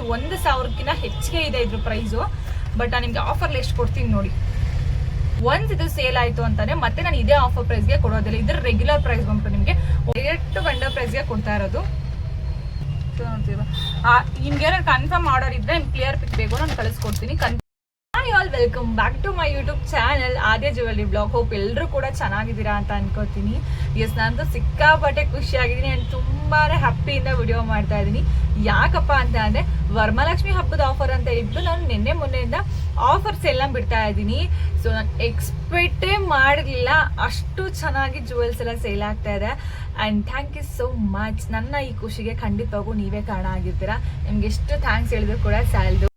And ಒಂದು ಸಾವಿರಕ್ಕಿಂತ ಹೆಚ್ಚಿಗೆ ಇದೆ ಇದ್ರ ಪ್ರೈಸು ಬಟ್ ನಾನು ನಿಮಗೆ ಆಫರ್ ಎಷ್ಟು ಕೊಡ್ತೀನಿ ನೋಡಿ. ಒನ್ಸ್ ಇದು ಸೇಲ್ ಆಯ್ತು ಅಂತಾನೆ ಮತ್ತೆ ನಾನು ಇದೇ ಆಫರ್ ಪ್ರೈಸ್ಗೆ ಕೊಡೋದಿಲ್ಲ. ಇದ್ರ ರೆಗ್ಯುಲರ್ ಪ್ರೈಸ್ ಬಂತು ನಿಮಗೆ ಎಷ್ಟು ವೆಂಡರ್ ಪ್ರೈಸ್ಗೆ ಕೊಡ್ತಾ ಇರೋದು. ನಿಮ್ಗೆ ಏನಾದ್ರು ಕನ್ಫರ್ಮ್ ಆರ್ಡರ್ ಇದ್ರೆ ಕ್ಲಿಯರ್ ಪಿಕ್ ಬೇಕು ನಾನು ಕಳಿಸ್ಕೊಡ್ತೀನಿ. ಕನ್ hi all welcome back to my YouTube channel Aadya jewellery blog. Hope ಎಲ್ಲರೂ ಕೂಡ ಚೆನ್ನಾಗಿದ್ದೀರಾ ಅಂತ ಅನ್ಕೋತೀನಿ. ಎಸ್ ನಾನು ಸಿಕ್ಕಾಪಟ್ಟೆ ಖುಷಿಯಾಗಿದ್ದೀನಿ ಆ್ಯಂಡ್ ತುಂಬಾ ಹ್ಯಾಪಿಯಿಂದ ವಿಡಿಯೋ ಮಾಡ್ತಾ ಇದ್ದೀನಿ. ಯಾಕಪ್ಪ ಅಂತ ಅಂದರೆ ವರಮಹಾಲಕ್ಷ್ಮಿ ಹಬ್ಬದ ಆಫರ್ ಅಂತ ಹೇಳಿಬಿಟ್ಟು ನಾನು ನಿನ್ನೆ ಮೊನ್ನೆಯಿಂದ ಆಫರ್ಸ್ ಎಲ್ಲ ಬಿಡ್ತಾ ಇದ್ದೀನಿ. ಸೊ ನಾನು ಎಕ್ಸ್ಪೆಕ್ಟೇ ಮಾಡಿರಲಿಲ್ಲ. ಅಷ್ಟು ಚೆನ್ನಾಗಿ ಜುವೆಲ್ಸ್ ಎಲ್ಲ ಸೇಲ್ ಆಗ್ತಾ ಇದೆ. And thank you so much ನನ್ನ ಈ ಖುಷಿಗೆ ಖಂಡಿತವಾಗೂ ನೀವೇ ಕಾರಣ ಆಗಿರ್ತೀರಾ. ನಿಮ್ಗೆ ಎಷ್ಟು ಥ್ಯಾಂಕ್ಸ್ ಹೇಳಿದ್ರು ಕೂಡ ಸಾಲದು.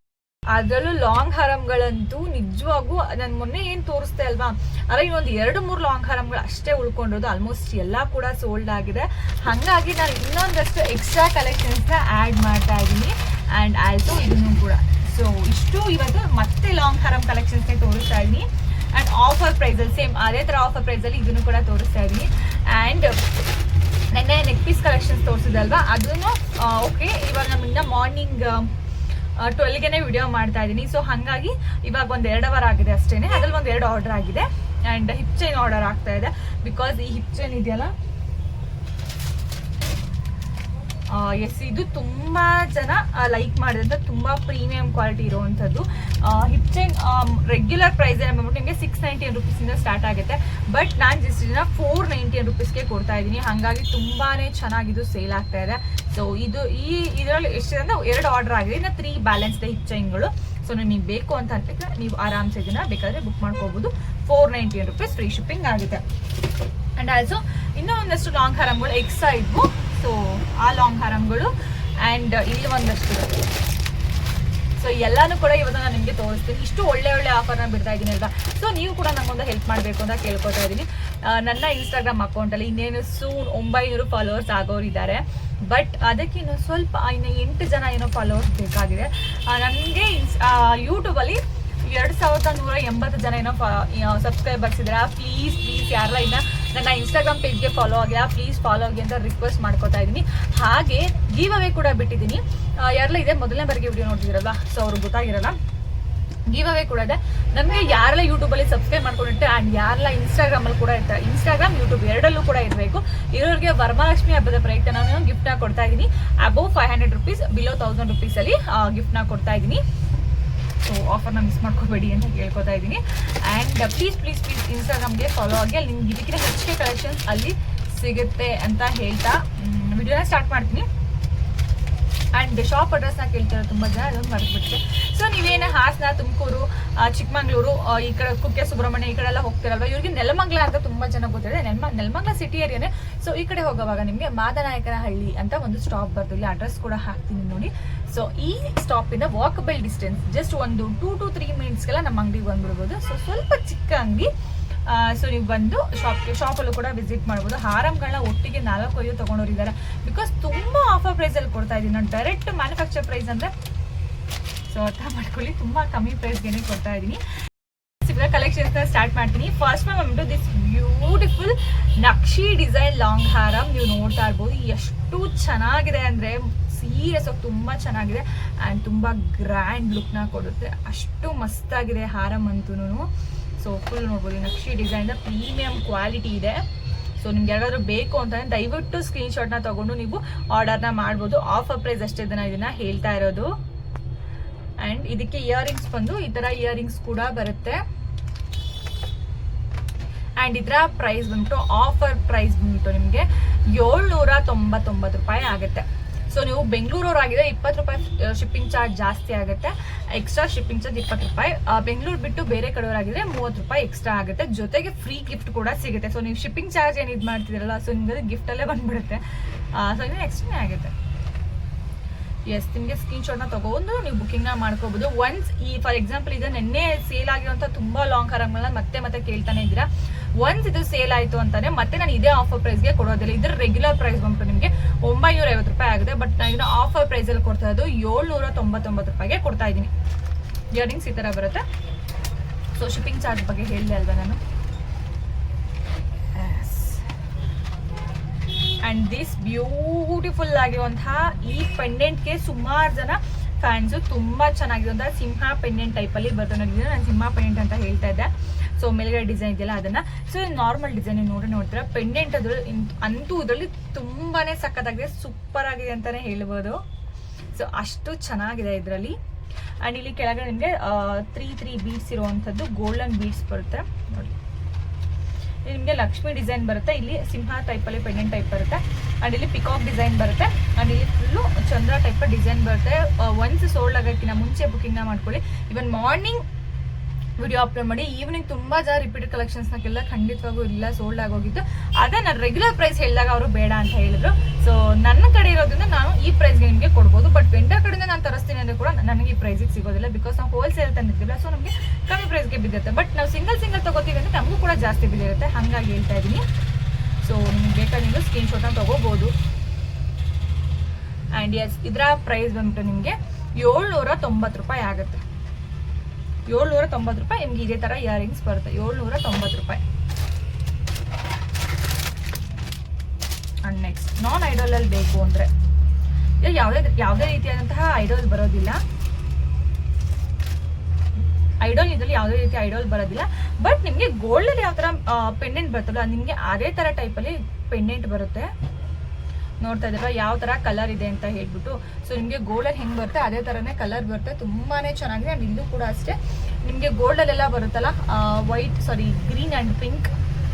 ಅದರಲ್ಲೂ ಲಾಂಗ್ ಹಾರಮ್ಗಳಂತೂ ನಿಜವಾಗೂ ನಾನು ಮೊನ್ನೆ ಏನು ತೋರಿಸ್ದೆ ಅಲ್ವಾ? ಅರೆ, ಇನ್ನೊಂದು ಎರಡು, ಮೂರು ಲಾಂಗ್ ಹಾರಮ್ಗಳು ಅಷ್ಟೇ ಉಳ್ಕೊಂಡಿರೋದು. ಆಲ್ಮೋಸ್ಟ್ ಎಲ್ಲ ಕೂಡ ಸೋಲ್ಡ್ ಆಗಿದೆ. ಹಾಗಾಗಿ ನಾನು ಇನ್ನೊಂದಷ್ಟು ಎಕ್ಸ್ಟ್ರಾ ಕಲೆಕ್ಷನ್ಸ್ನ ಆ್ಯಡ್ ಮಾಡ್ತಾ ಇದ್ದೀನಿ. ಆ್ಯಂಡ್ ಆಲ್ಸೋ ಇದನ್ನು ಕೂಡ. ಸೊ ಇಷ್ಟು ಇವತ್ತು ಮತ್ತೆ ಲಾಂಗ್ ಹಾರಮ್ ಕಲೆಕ್ಷನ್ಸ್ನೇ ತೋರಿಸ್ತಾ ಇದ್ದೀನಿ. ಆ್ಯಂಡ್ ಆಫರ್ ಪ್ರೈಸಲ್ಲಿ ಸೇಮ್ ಅದೇ ಥರ ಆಫರ್ ಪ್ರೈಸಲ್ಲಿ ಇದನ್ನು ಕೂಡ ತೋರಿಸ್ತಾ ಇದ್ದೀನಿ. ಆ್ಯಂಡ್ ನೆನ್ನೆ ನೆಕ್ ಪೀಸ್ ಕಲೆಕ್ಷನ್ಸ್ ತೋರಿಸಿದಲ್ವಾ ಅದನ್ನು ಓಕೆ ಇವಾಗ ನಮ್ಮಿಂದ ಮಾರ್ನಿಂಗ್ ಟ್ವೆಲ್ಗೆನೆ ವಿಡಿಯೋ ಮಾಡ್ತಾ ಇದ್ದೀನಿ. ಸೊ ಹಾಗಾಗಿ ಇವಾಗ ಒಂದು ಎರಡು ಅವರ್ ಆಗಿದೆ ಅಷ್ಟೇ ಅದ್ರಲ್ಲಿ ಒಂದು ಎರಡು ಆರ್ಡರ್ ಆಗಿದೆ. ಆ್ಯಂಡ್ ಹಿಪ್ ಚೈನ್ ಆರ್ಡರ್ ಆಗ್ತಾ ಇದೆ. ಬಿಕಾಸ್ ಈ ಹಿಪ್ ಚೈನ್ ಇದೆಯಲ್ಲ ಎಸ್ ಇದು ತುಂಬ ಜನ ಲೈಕ್ ಮಾಡಿದಂಥ ತುಂಬ ಪ್ರೀಮಿಯಂ ಕ್ವಾಲಿಟಿ ಇರುವಂಥದ್ದು. ಹಿಪ್ ಚೈನ್ ರೆಗ್ಯುಲರ್ ಪ್ರೈಸ್ ಬಂದ್ಬಿಟ್ಟು ನಿಮಗೆ ಸಿಕ್ಸ್ ನೈಂಟಿನ್ ರುಪೀಸಿಂದ ಸ್ಟಾರ್ಟ್ ಆಗುತ್ತೆ. ಬಟ್ ನಾನು ಜಸ್ಟ್ ಇದನ್ನ ಫೋರ್ ನೈಂಟಿನ್ ರುಪೀಸ್ಗೆ ಕೊಡ್ತಾ ಇದ್ದೀನಿ. ಹಾಗಾಗಿ ತುಂಬಾ ಚೆನ್ನಾಗಿದ್ದು ಸೇಲ್ ಆಗ್ತಾ ಇದೆ. ಸೊ ಇದು ಈ, ಇದರಲ್ಲಿ ಎಷ್ಟಿದೆ ಅಂದರೆ ಎರಡು ಆರ್ಡರ್ ಆಗಿದೆ. ಇನ್ನು ತ್ರೀ ಬ್ಯಾಲೆನ್ಸ್ ಇದೆ ಹಿಪ್ ಚೈನ್ಗಳು ಸೊ ನಿಮಗೆ ಬೇಕು ಅಂತ ಅಂತ ನೀವು ಆರಾಮ್ಸೆ ಇದನ್ನ ಬೇಕಾದರೆ ಬುಕ್ ಮಾಡ್ಕೋಬೋದು. Four ninety rupees free shipping ಆಗುತ್ತೆ. ಆ್ಯಂಡ್ ಆಲ್ಸೋ ಇನ್ನೂ ಒಂದಷ್ಟು ಲಾಂಗ್ ಹಾರಮ್ಗಳು ಎಕ್ಸ್ಟ್ರಾ ಇದ್ವು. ಸೊ ಆ ಲಾಂಗ್ ಹಾರಮ್ಗಳು ಆ್ಯಂಡ್ ಇಲ್ಲಿ ಒಂದಷ್ಟು ಸೊ ಎಲ್ಲಾನು ಕೂಡ ಇವತ್ತು ನಾನು ನಿಮಗೆ ತೋರಿಸ್ತೀನಿ. ಇಷ್ಟು ಒಳ್ಳೆ ಒಳ್ಳೆ ಆಫರ್ನ ಬಿಡ್ತಾ ಇದ್ದೀನಿ ಅಲ್ವಾ? ಸೊ ನೀವು ಕೂಡ ನಂಗೊಂದು ಹೆಲ್ಪ್ ಮಾಡಬೇಕು ಅಂತ ಕೇಳ್ಕೊತಾ ಇದ್ದೀನಿ. ನನ್ನ ಇನ್ಸ್ಟಾಗ್ರಾಮ್ ಅಕೌಂಟಲ್ಲಿ ಇನ್ನೇನು ಸೂನ್ ಒಂಬೈನೂರು ಫಾಲೋವರ್ಸ್ ಆಗೋರಿದ್ದಾರೆ ಬಟ್ ಅದಕ್ಕೆ ಇನ್ನು ಸ್ವಲ್ಪ ಇನ್ನು ಎಂಟು ಜನ ಏನೋ ಫಾಲೋವರ್ಸ್ ಬೇಕಾಗಿದೆ. ನನಗೆ ಇನ್ಸ್ ಯೂಟ್ಯೂಬಲ್ಲಿ ಎರಡು ಸಾವಿರದ ನೂರ ಎಂಬತ್ತು ಜನ ಏನೋ ಸಬ್ಸ್ಕ್ರೈಬರ್ಸ್ ಇದ್ದಾರೆ. ಪ್ಲೀಸ್ ಪ್ಲೀಸ್ ಯಾರಲ್ಲ ಇನ್ನ ನನ್ನ ಇನ್ಸ್ಟಾಗ್ರಾಮ್ ಪೇಜ್ಗೆ ಫಾಲೋ ಆಗಿಲ್ಲ ಪ್ಲೀಸ್ ಫಾಲೋ ಆಗಿ ಅಂತ ರಿಕ್ವೆಸ್ಟ್ ಮಾಡ್ಕೊತಾ ಇದ್ದೀನಿ. ಹಾಗೆ ಗಿವ್ ಅವೇ ಕೂಡ ಬಿಟ್ಟಿದ್ದೀನಿ. ಯಾರಲ್ಲ ಇದೆ? ಮೊದಲನೇ ಬಾರಿಗೆ ವಿಡಿಯೋ ನೋಡ್ತಿದ್ದೀರಲ್ಲ ಸೊ ಅವ್ರಿಗೆ ಗೊತ್ತಾಗಿರಲ್ಲ. ಗಿವ್ ಅವೇ ಕೂಡ ಇದೆ. ನಮಗೆ ಯಾರೆಲ್ಲ ಯೂಟ್ಯೂಬಲ್ಲಿ ಸಬ್ಸ್ಕ್ರೈಬ್ ಮಾಡ್ಕೊಂಡಿರ್ತಾರೆ ಆ್ಯಂಡ್ ಯಾರೆಲ್ಲ ಇನ್ಸ್ಟಾಗ್ರಾಮಲ್ಲಿ ಕೂಡ ಇರ್ತಾರೆ ಇನ್ಸ್ಟಾಗ್ರಾಮ್ ಯೂಟ್ಯೂಬ್ ಎರಡಲ್ಲೂ ಕೂಡ ಇರಬೇಕು. ಇರೋರಿಗೆ ವರಮಹಾಲಕ್ಷ್ಮಿ ಹಬ್ಬದ ಪ್ರಯುಕ್ತ ನಾನು ಗಿಫ್ಟ್ನ ಕೊಡ್ತಾ ಇದ್ದೀನಿ. Above five hundred rupees below thousand ರುಪೀಸಲ್ಲಿ ಗಿಫ್ಟ್ನ ಕೊಡ್ತಾ ಇದ್ದೀನಿ. ಸೊ ಆಫರ್ನ ಮಿಸ್ ಮಾಡ್ಕೋಬೇಡಿ ಅಂತ ಕೇಳ್ಕೊತಾ ಇದ್ದೀನಿ. ಆ್ಯಂಡ್ ಪ್ಲೀಸ್ ಪ್ಲೀಸ್ ಪ್ಲೀಸ್ ಇನ್ಸ್ಟಾಗ್ರಾಮ್ಗೆ ಫಾಲೋ ಆಗಿ, ಅಲ್ಲಿ ನಿಮ್ಗೆ ಇದಕ್ಕಿಂತ ಹೆಚ್ಚಿಗೆ ಕಲೆಕ್ಷನ್ಸ್ ಅಲ್ಲಿ ಸಿಗುತ್ತೆ ಅಂತ ಹೇಳ್ತಾ ವಿಡಿಯೋನ ಸ್ಟಾರ್ಟ್ ಮಾಡ್ತೀನಿ. ಆ್ಯಂಡ್ ಶಾಪ್ ಅಡ್ರೆಸ್ನ ಕೇಳ್ತಾರೆ ತುಂಬ ಜನ ಅದೊಂದು ಮರೆದ್ಬಿಟ್ಟೆ ಸೊ ನೀವೇನು ಹಾಸನ, ತುಮಕೂರು ಚಿಕ್ಕಮಂಗ್ಳೂರು ಈ ಕಡೆ ಕುಕ್ಕೆ ಸುಬ್ರಹ್ಮಣ್ಯ ಈ ಕಡೆ ಎಲ್ಲ ಹೋಗ್ತಿರಲ್ವ? ಇವ್ರಿಗೆ ನೆಲಮಂಗ್ಲ ಅಂತ ತುಂಬ ಜನ ಗೊತ್ತಿದೆ. ನೆಲ್ಮ, ನೆಲಮಂಗ್ಲ ಸಿಟಿ ಏರಿಯಾನೇ ಸೊ ಈ ಕಡೆ ಹೋಗೋವಾಗ ನಿಮಗೆ ಮಾದನಾಯಕನ ಹಳ್ಳಿ ಅಂತ ಒಂದು ಸ್ಟಾಪ್ ಬರ್ತದೆ. ಇಲ್ಲಿ ಅಡ್ರೆಸ್ ಕೂಡ ಹಾಕ್ತೀನಿ ನೋಡಿ. ಸೊ ಈ ಸ್ಟಾಪಿಂದ ವಾಕಬಲ್ ಡಿಸ್ಟೆನ್ಸ್ ಜಸ್ಟ್ ಒಂದು ಟೂ ಟು ತ್ರೀ ಮಿನಿಟ್ಸ್ಗೆಲ್ಲ ನಮ್ಮ ಅಂಗಡಿಗೆ ಬಂದ್ಬಿಡ್ಬೋದು. ಸೊ ಸ್ವಲ್ಪ ಚಿಕ್ಕ ಅಂಗಡಿ. ಸೊ ನೀವು ಬಂದು ಶಾಪ್ ಶಾಪಲ್ಲೂ ಕೂಡ ವಿಸಿಟ್ ಮಾಡ್ಬೋದು. ಹಾರಂಗಳನ್ನ ಒಟ್ಟಿಗೆ ನಾಲ್ಕು ಐದು ತೊಗೊಂಡೋರಿದ್ದಾರೆ ಬಿಕಾಸ್ ತುಂಬ ಆಫರ್ ಪ್ರೈಸಲ್ಲಿ ಕೊಡ್ತಾ ಇದ್ದೀನಿ. ನಾನು ಡೈರೆಕ್ಟ್ ಮ್ಯಾನುಫ್ಯಾಕ್ಚರ್ ಪ್ರೈಸ್ ಅಂದರೆ ಸೊ ಅರ್ಥ ಮಾಡ್ಕೊಳ್ಳಿ, ತುಂಬ ಕಮ್ಮಿ ಪ್ರೈಸ್ಗೆ ಕೊಡ್ತಾ ಇದ್ದೀನಿ. ಕಲೆಕ್ಷನ್ ಸ್ಟಾರ್ಟ್ ಮಾಡ್ತೀನಿ. ಫಸ್ಟ್ ಮ್ಯಾಮ್ ಬಂದ್ಬಿಟ್ಟು ದಿಸ್ ಬ್ಯೂಟಿಫುಲ್ ನಕ್ಷಿ ಡಿಸೈನ್ ಲಾಂಗ್ ಹಾರಮ್ ನೀವು ನೋಡ್ತಾ ಇರ್ಬೋದು. ಎಷ್ಟು ಚೆನ್ನಾಗಿದೆ ಅಂದರೆ ಸೀರಿಯಸ್ ಆಗಿ ತುಂಬ ಚೆನ್ನಾಗಿದೆ. ಆ್ಯಂಡ್ ತುಂಬ ಗ್ರ್ಯಾಂಡ್ ಲುಕ್ನ ಕೊಡುತ್ತೆ. ಅಷ್ಟು ಮಸ್ತಾಗಿದೆ ಹಾರಮ್ ಅಂತೂ ಸೊ ಫುಲ್ ನೋಡ್ಬೋದು. ನಕ್ಷಿ ಡಿಸೈನ್ ಪ್ರೀಮಿಯಂ ಕ್ವಾಲಿಟಿ ಇದೆ. ಸೊ ನಿಮ್ಗೆ ಯಾರಾದರೂ ಬೇಕು ಅಂತಂದ್ರೆ ದಯವಿಟ್ಟು ಸ್ಕ್ರೀನ್ಶಾಟ್ನ ತಗೊಂಡು ನೀವು ಆರ್ಡರ್ನ ಮಾಡ್ಬೋದು. ಆಫರ್ ಪ್ರೈಸ್ ಅಷ್ಟೇ ಇದನ್ನ ಇದನ್ನ ಹೇಳ್ತಾ ಇರೋದು. ಆ್ಯಂಡ್ ಇದಕ್ಕೆ ಇಯರಿಂಗ್ಸ್ ಬಂದು ಈ ಥರ ಇಯರಿಂಗ್ಸ್ ಕೂಡ ಬರುತ್ತೆ. ಆ್ಯಂಡ್ ಇದರ ಪ್ರೈಸ್ ಬಂದ್ಬಿಟ್ಟು ಆಫರ್ ಪ್ರೈಸ್ ಬಂದ್ಬಿಟ್ಟು ನಿಮಗೆ ಏಳ್ನೂರ ತೊಂಬತ್ತೊಂಬತ್ತು ರೂಪಾಯಿ ಆಗುತ್ತೆ. ಸೊ ನೀವು ಬೆಂಗಳೂರವರಾಗಿದೆ ಇಪ್ಪತ್ತು ರೂಪಾಯಿ ಶಿಪ್ಪಿಂಗ್ ಚಾರ್ಜ್ ಜಾಸ್ತಿ ಆಗುತ್ತೆ. ಎಕ್ಸ್ಟ್ರಾ ಶಿಪ್ಪಿಂಗ್ ಚಾರ್ಜ್ ಇಪ್ಪತ್ತು ರೂಪಾಯಿ. ಬೆಂಗಳೂರು ಬಿಟ್ಟು ಬೇರೆ ಕಡೆಯವರಾಗಿದ್ರೆ ಮೂವತ್ತು ರೂಪಾಯಿ ಎಕ್ಸ್ಟ್ರಾ ಆಗುತ್ತೆ. ಜೊತೆಗೆ ಫ್ರೀ ಗಿಫ್ಟ್ ಕೂಡ ಸಿಗುತ್ತೆ. ಸೊ ನೀವು ಶಿಪ್ಪಿಂಗ್ ಚಾರ್ಜ್ ಏನು ಇದು ಮಾಡ್ತಿದ್ದೀರಲ್ಲ ಸೊ ನಿಮಗೆ ಗಿಫ್ಟಲ್ಲೇ ಬಂದುಬಿಡುತ್ತೆ. ಸೊ ಇದು ಎಕ್ಸ್ಟ್ರಾನೇ ಆಗುತ್ತೆ? ಎಸ್ ನಿಮಗೆ ಸ್ಕ್ರೀನ್ಶಾಟ್ನ ತಗೊಂಡು ನೀವು ಬುಕ್ಕಿಂಗ್ನ ಮಾಡ್ಕೋಬಹುದು ಒನ್ಸ್ ಈ ಫಾರ್ ಎಕ್ಸಾಂಪಲ್ ಇದು ನಿನ್ನೆ ಸೇಲ್ ಆಗಿರುವಂಥ ತುಂಬ ಲಾಂಗ್ ಹಾರಮ್ಗಳನ್ನ ಮತ್ತೆ ಮತ್ತೆ ಕೇಳ್ತಾನೆ ಇದ್ದೀರಾ? ಒನ್ಸ್ ಇದು ಸೇಲ್ ಆಯಿತು ಅಂತಾನೆ ಮತ್ತೆ ನಾನು ಇದೇ ಆಫರ್ ಪ್ರೈಸ್ಗೆ ಕೊಡೋದಿಲ್ಲ. ಇದ್ರ ರೆಗ್ಯುಲರ್ ಪ್ರೈಸ್ ಬಂದ್ಬಿಟ್ಟು ನಿಮಗೆ ಒಂಬೈನೂರ ಐವತ್ತು ರೂಪಾಯಿ ಆಗಿದೆ ಬಟ್ ನಾನು ಇದನ್ನ ಆಫರ್ ಪ್ರೈಸಲ್ಲಿ ಕೊಡ್ತಾ ಇರೋದು ಏಳ್ನೂರ ತೊಂಬತ್ತೊಂಬತ್ತು ರೂಪಾಯಿಗೆ ಕೊಡ್ತಾ ಇದ್ದೀನಿ. ಇಯರಿಂಗ್ಸ್ ಈ ಥರ ಬರುತ್ತೆ. ಸೊ ಶಿಪ್ಪಿಂಗ್ ಚಾರ್ಜ್ ಬಗ್ಗೆ ಹೇಳಿದೆ ಅಲ್ವಾ ನಾನು? ಆ್ಯಂಡ್ ದಿಸ್ ಬ್ಯೂಟಿಫುಲ್ ಆಗಿರುವಂತಹ ಈ ಪೆಂಡೆಂಟ್ಗೆ ಸುಮಾರು ಜನ ಫ್ಯಾನ್ಸ್ ತುಂಬಾ ಚೆನ್ನಾಗಿರುವಂತಹ ಸಿಂಹ ಪೆಂಡೆಂಟ್ ಟೈಪಲ್ಲಿ ನನಗೆ ನಾನು ಸಿಂಹ ಪೆಂಡೆಂಟ್ ಅಂತ ಹೇಳ್ತಾ ಇದ್ದೆ. ಸೊ ಮೇಲ್ಗಡೆ ಡಿಸೈನ್ ಇದೆಯಲ್ಲ ಅದನ್ನ. ಸೊ ನಾರ್ಮಲ್ ಡಿಸೈನ್ ನೋಡಿ ನೋಡ್ತೀರಾ? ಪೆಂಡೆಂಟ್ ಅದ್ರ ಅಂತೂ ಇದರಲ್ಲಿ ತುಂಬಾನೇ ಸಖತ್ತಾಗಿದೆ. ಸೂಪರ್ ಆಗಿದೆ ಅಂತಾನೆ ಹೇಳ್ಬೋದು. ಸೊ ಅಷ್ಟು ಚೆನ್ನಾಗಿದೆ ಇದರಲ್ಲಿ. ಆ್ಯಂಡ್ ಇಲ್ಲಿ ಕೆಳಗಡೆ ನಿಮಗೆ ತ್ರೀ ತ್ರೀ ಬೀಡ್ಸ್ ಇರುವಂಥದ್ದು ಗೋಲ್ಡನ್ ಬೀಡ್ಸ್ ಬರುತ್ತೆ. ನೋಡಿ. ನಿಮಗೆ ಲಕ್ಷ್ಮಿ ಡಿಸೈನ್ ಬರುತ್ತೆ. ಇಲ್ಲಿ ಸಿಂಹ ಟೈಪಲ್ಲಿ ಪೆಂಡೆಂಟ್ ಟೈಪ್ ಬರುತ್ತೆ. ಆ್ಯಂಡ್ ಇಲ್ಲಿ ಪಿಕಾಕ್ ಡಿಸೈನ್ ಬರುತ್ತೆ. ಆ್ಯಂಡ್ ಇಲ್ಲಿ ಫುಲ್ಲು ಚಂದ್ರ ಟೈಪ್ ಡಿಸೈನ್ ಬರುತ್ತೆ. ಒನ್ಸ್ ಸೋಲ್ಡ್ ಆಗೋಕ್ಕಿಂತ ಮುಂಚೆ ಬುಕ್ಕಿಂಗ್ನ ಮಾಡ್ಕೊಳ್ಳಿ. ಇವನ್ ಮಾರ್ನಿಂಗ್ ವಿಡಿಯೋ ಅಪ್ಲೋಡ್ ಮಾಡಿ. ಈವ್ನಿಂಗ್ ತುಂಬಾ ಜನ ರಿಪೀಟೆಡ್ ಕಲೆಕ್ಷನ್ಸ್ನಾಗೆಲ್ಲ ಖಂಡಿತವಾಗೂ ಇಲ್ಲ ಸೋಲ್ಡ್ ಆಗೋಗಿತ್ತು ಅದೇ ನಾನು ರೆಗ್ಯುಲರ್ ಪ್ರೈಸ್ ಹೇಳಿದಾಗ ಅವರು ಬೇಡ ಅಂತ ಹೇಳಿದ್ರು. ಸೊ ನನ್ನ ಕಡೆ ಇರೋದ್ರಿಂದ ನಾನು ಈ ಪ್ರೈಸ್ಗೆ ನಿಮಗೆ ಕೊಡ್ಬೋದು. ಬಟ್ ವೆಂಡರ್ ಕಡೆಯಿಂದ ನಾನು ತರಿಸ್ತೀನಿ ಅಂದ್ರೆ ಕೂಡ ನನಗೆ ಈ ಪ್ರೈಸಿಗೆ ಸಿಗೋದಿಲ್ಲ ಬಿಕಾಸ್ ನಾವು ಹೋಲ್ಸೇಲ್ ತಂದಿರ್ತೀವಿ ಸೊ ನಮಗೆ ಕಮ್ಮಿ ಪ್ರೈಸ್ಗೆ ಬಿದ್ದಿರುತ್ತೆ. ಬಟ್ ನಾವು ಸಿಂಗಲ್ ಸಿಂಗಲ್ ತಗೋತೀವಿ ಅಂದ್ರೆ ನಮಗೂ ಕೂಡ ಜಾಸ್ತಿ ಬಿದ್ದಿರುತ್ತೆ. ಹಾಗಾಗಿ ಹೇಳ್ತಾ ಇದ್ದೀನಿ. ಸೊ ನಿಮ್ಗೆ ಬೇಕಾದ್ರೆ ನೀವು ಸ್ಕ್ರೀನ್ ಶಾಟನ್ನು ತಗೋಬೋದು. ಆ್ಯಂಡ್ ಎಸ್ ಇದರ ಪ್ರೈಸ್ ಬಂದ್ಬಿಟ್ಟು ನಿಮಗೆ ಏಳ್ನೂರ ತೊಂಬತ್ತು ರೂಪಾಯಿ ಆಗುತ್ತೆ. ಏಳ್ನೂರ ತೊಂಬತ್ತು ರೂಪಾಯಿ. ನಿಮ್ಗೆ ಇದೇ ಥರ ಇಯರಿಂಗ್ಸ್ ಬರುತ್ತೆ. ಏಳ್ನೂರ ತೊಂಬತ್ತು ರೂಪಾಯಿ. ಅಂಡ್ ನೆಕ್ಸ್ಟ್ ನಾನ್ ಐಡಲಲ್ಲಿ ಬೇಕು ಅಂದರೆ ಯಾವುದೇ ಯಾವುದೇ ರೀತಿಯಾದಂತಹ ಐಡಲ್ ಬರೋದಿಲ್ಲ. ಐಡಲ್ ಇದರಲ್ಲಿ ಯಾವುದೇ ರೀತಿ ಐಡಲ್ ಬರೋದಿಲ್ಲ. ಬಟ್ ನಿಮಗೆ ಗೋಲ್ಡಲ್ಲಿ ಯಾವ ಥರ ಪೆಂಡೆಂಟ್ ಬರುತ್ತಲ್ಲ, ನಿಮಗೆ ಅದೇ ಥರ ಟೈಪಲ್ಲಿ ಪೆಂಡೆಂಟ್ ಬರುತ್ತೆ. ನೋಡ್ತಾ ಇದ್ದೀರಾ ಯಾವ ಥರ ಕಲರ್ ಇದೆ ಅಂತ ಹೇಳ್ಬಿಟ್ಟು. ಸೊ ನಿಮಗೆ ಗೋಲ್ಡಲ್ಲಿ ಹೆಂಗೆ ಬರುತ್ತೆ? ಅದೇ ಥರನೇ ಕಲರ್ ಬರುತ್ತೆ. ತುಂಬಾನೇ ಚೆನ್ನಾಗಿದೆ. ಆ್ಯಂಡ್ ಇಲ್ಲೂ ಕೂಡ ಅಷ್ಟೇ. ನಿಮಗೆ ಗೋಲ್ಡಲ್ಲೆಲ್ಲ ಬರುತ್ತಲ್ಲ white sorry green and pink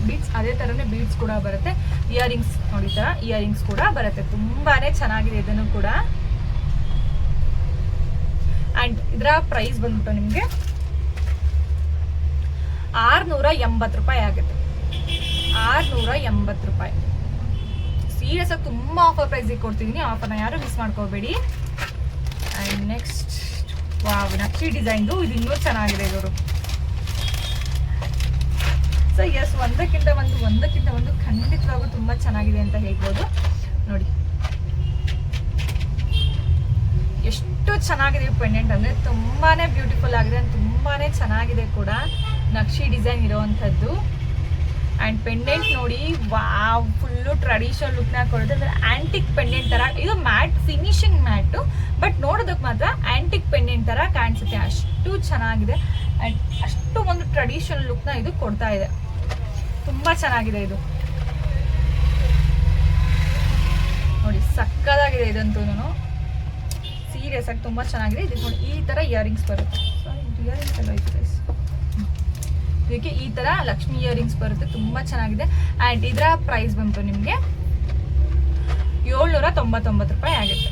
beads ಅದೇ ಥರನೇ ಬೀಡ್ಸ್ ಕೂಡ ಬರುತ್ತೆ. ಇಯರಿಂಗ್ಸ್ ನೋಡಿ ತರ ಥರ ಇಯರಿಂಗ್ಸ್ ಕೂಡ ಬರುತ್ತೆ. ತುಂಬಾನೇ ಚೆನ್ನಾಗಿದೆ ಇದನ್ನು ಕೂಡ. ಆ್ಯಂಡ್ ಇದರ ಪ್ರೈಸ್ ಬಂದ್ಬಿಟ್ಟು ನಿಮಗೆ ಆರ್ನೂರ ಎಂಬತ್ತು ರೂಪಾಯಿ ಆಗುತ್ತೆ. ಆರ್ನೂರ ಎಂಬತ್ತು ರೂಪಾಯಿ. ಸೀರಿಯಸ್ ಆಗಿ ತುಂಬಾ ಆಫರ್ ಪ್ರೈಸಿಗೆ ಕೊಡ್ತಿದ್ದೀನಿ ಆಫರ್ನ ಯಾರು ಮಿಸ್ ಮಾಡ್ಕೋಬೇಡಿ. ಆ್ಯಂಡ್ ನೆಕ್ಸ್ಟ್ ವಾವ್ ನಕ್ಷಿ ಡಿಸೈನ್ದು ಇದು ಇನ್ನೂ ಚೆನ್ನಾಗಿದೆ ಇವರು ಸೊ ಎಸ್ ಒಂದಕ್ಕಿಂತ ಒಂದು ಒಂದಕ್ಕಿಂತ ಒಂದು ಖಂಡಿತವಾಗೂ ತುಂಬಾ ಚೆನ್ನಾಗಿದೆ ಅಂತ ಹೇಳ್ಬೋದು. ನೋಡಿ. ಎಷ್ಟು ಚೆನ್ನಾಗಿದೆ ಪೆಂಡೆಂಟ್ ಅಂದ್ರೆ ತುಂಬಾನೇ ಬ್ಯೂಟಿಫುಲ್ ಆಗಿದೆ ತುಂಬಾ ಚೆನ್ನಾಗಿದೆ ಕೂಡ ನಕ್ಷಿ ಡಿಸೈನ್ ಇರುವಂಥದ್ದು. ಆ್ಯಂಡ್ ಪೆಂಡೆಂಟ್ ನೋಡಿ ವಾವ್ ಫುಲ್ಲು ಟ್ರೆಡಿಷನಲ್ ಲುಕ್ನ ಕೊಡುತ್ತೆ ಅಂದರೆ ಆ್ಯಂಟಿಕ್ ಪೆಂಡೆಂಟ್ ಥರ ಇದು ಮ್ಯಾಟ್ ಫಿನಿಶಿಂಗ್ ಮ್ಯಾಟು ಬಟ್ ನೋಡೋದಕ್ಕೆ ಮಾತ್ರ ಆ್ಯಂಟಿಕ್ ಪೆಂಡೆಂಟ್ ಥರ ಕಾಣಿಸುತ್ತೆ. ಅಷ್ಟು ಚೆನ್ನಾಗಿದೆ. ಆ್ಯಂಡ್ ಅಷ್ಟು ಒಂದು ಟ್ರೆಡಿಷನಲ್ ಲುಕ್ನ ಇದು ಕೊಡ್ತಾ ಇದೆ. ತುಂಬ ಚೆನ್ನಾಗಿದೆ ಇದು. ನೋಡಿ, ಸಕ್ಕದಾಗಿದೆ ಇದಂತೂ ಸೀರಿಯಸ್ ಆಗಿ ತುಂಬ ಚೆನ್ನಾಗಿದೆ. ಇದು ನೋಡಿ, ಈ ಥರ ಇಯರಿಂಗ್ಸ್ ಬರುತ್ತೆ. ಇಯರಿಂಗ್ಸ್ ಎಲ್ಲ ಇದೆ. ಇದಕ್ಕೆ ಈ ತರ ಲಕ್ಷ್ಮಿ ಇಯರಿಂಗ್ಸ್ ಬರುತ್ತೆ, ತುಂಬಾ ಚೆನ್ನಾಗಿದೆ. ಆ್ಯಂಡ್ ಇದರ ಪ್ರೈಸ್ ಬಂತು ನಿಮಗೆ ಏಳ್ನೂರ ತೊಂಬತ್ತೊಂಬತ್ತು ರೂಪಾಯಿ ಆಗುತ್ತೆ.